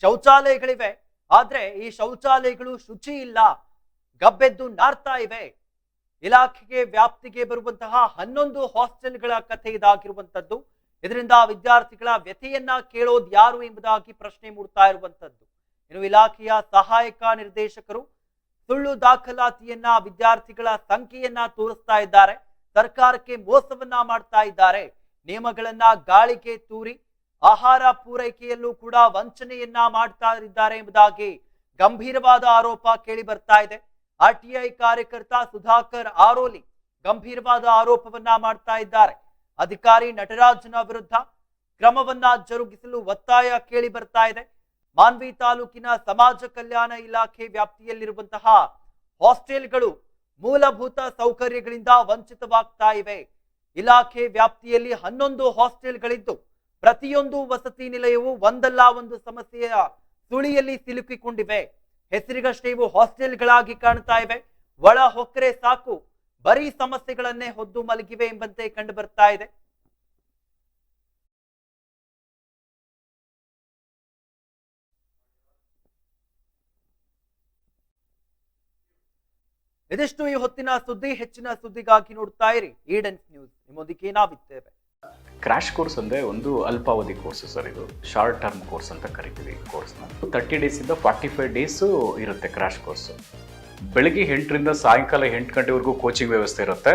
ಶೌಚಾಲಯಗಳಿವೆ. ಆದ್ರೆ ಈ ಶೌಚಾಲಯಗಳು ಶುಚಿ ಇಲ್ಲ. ಗಬ್ಬೆದ್ದು ನಾರ್ತಾ ಇವೆ. ಇಲಾಖೆಗೆ ವ್ಯಾಪ್ತಿಗೆ ಬರುವಂತಹ ಹನ್ನೊಂದು ಹಾಸ್ಟೆಲ್ಗಳ ಕಥೆ ಇದಾಗಿರುವಂತದ್ದು ಇದರಿಂದ ವಿದ್ಯಾರ್ಥಿಗಳ ವ್ಯಥೆಯನ್ನ ಕೇಳೋದು ಯಾರು ಎಂಬುದಾಗಿ ಪ್ರಶ್ನೆ ಮೂಡ್ತಾ ಇರುವಂತದ್ದು ಇನ್ನು ಇಲಾಖೆಯ ಸಹಾಯಕ ನಿರ್ದೇಶಕರು ಸುಳ್ಳು ದಾಖಲಾತಿಯನ್ನ ವಿದ್ಯಾರ್ಥಿಗಳ ಸಂಖ್ಯೆಯನ್ನ ತೋರಿಸ್ತಾ ಇದ್ದಾರೆ. ಸರ್ಕಾರಕ್ಕೆ ಮೋಸವನ್ನ ಮಾಡ್ತಾ ಇದ್ದಾರೆ. ನಿಯಮಗಳನ್ನ ಗಾಳಿಗೆ ತೂರಿ ಆಹಾರ ಪೂರೈಕೆಯಲ್ಲೂ ಕೂಡ ವಂಚನೆಯನ್ನ ಮಾಡ್ತಾ ಇದ್ದಾರೆ ಎಂಬುದಾಗಿ ಗಂಭೀರವಾದ ಆರೋಪ ಕೇಳಿ ಬರ್ತಾ ಇದೆ. ಐ ಕಾರ್ಯಕರ್ತ ಸುಧಾಕರ್ ಆರೋಲಿ ಗಂಭೀರವಾದ ಆರೋಪವನ್ನ ಮಾಡ್ತಾ ಇದ್ದಾರೆ. ಅಧಿಕಾರಿ ನಟರಾಜನ ವಿರುದ್ಧ ಕ್ರಮವನ್ನ ಜರುಗಿಸಲು ಒತ್ತಾಯ ಕೇಳಿ ಬರ್ತಾ ಇದೆ. ಮಾನ್ವಿ ತಾಲೂಕಿನ ಸಮಾಜ ಕಲ್ಯಾಣ ಇಲಾಖೆ ವ್ಯಾಪ್ತಿಯಲ್ಲಿರುವಂತಹ ಹಾಸ್ಟೆಲ್ಗಳು ಮೂಲಭೂತ ಸೌಕರ್ಯಗಳಿಂದ ವಂಚಿತವಾಗ್ತಾ ಇವೆ. ಇಲಾಖೆ ವ್ಯಾಪ್ತಿಯಲ್ಲಿ ಹನ್ನೊಂದು ಹಾಸ್ಟೆಲ್ಗಳಿದ್ದು, ಪ್ರತಿಯೊಂದು ವಸತಿ ನಿಲಯವು ಒಂದಲ್ಲ ಒಂದು ಸಮಸ್ಯೆಯ ಸುಳಿಯಲ್ಲಿ ಸಿಲುಕಿಕೊಂಡಿವೆ. ಹೆಸರಿಗಷ್ಟೇ ಇವು ಹಾಸ್ಟೆಲ್ಗಳಾಗಿ ಕಾಣ್ತಾ ಇವೆ. ಒಳ ಹೊಕ್ಕರೆ ಸಾಕು, ಬರೀ ಸಮಸ್ಯೆಗಳನ್ನೇ ಹೊದ್ದು ಮಲಗಿವೆ ಎಂಬಂತೆ ಕಂಡು ಬರ್ತಾ ಇದೆ. ಇದಿಷ್ಟು ಈ ಹೊತ್ತಿನ ಸುದ್ದಿ, ಹೆಚ್ಚಿನ ಸುದ್ದಿಗಾಗಿ ನೋಡ್ತಾ ಇರಿ. ಈಡನ್ಸ್ ನ್ಯೂಸ್. ನಿಮ್ಮೊಂದಿಗೆ ನಾವಿದ್ದೇವೆ. ಕ್ರಾಶ್ ಕೋರ್ಸ್ ಅಂದರೆ ಒಂದು ಅಲ್ಪಾವಧಿ ಕೋರ್ಸ್ ಸರ್ ಇದು. ಶಾರ್ಟ್ ಟರ್ಮ್ ಕೋರ್ಸ್ ಅಂತ ಕರಿತೀವಿ ಈ ಕೋರ್ಸ್ನ ತರ್ಟಿ ಡೇಸಿಂದ ಫಾರ್ಟಿ ಫೈವ್ ಡೇಸು ಇರುತ್ತೆ ಕ್ರಾಶ್ ಕೋರ್ಸು ಬೆಳಗ್ಗೆ ಎಂಟರಿಂದ ಸಾಯಂಕಾಲ ಎಂಟು ಗಂಟೆವರೆಗೂ ಕೋಚಿಂಗ್ ವ್ಯವಸ್ಥೆ ಇರುತ್ತೆ.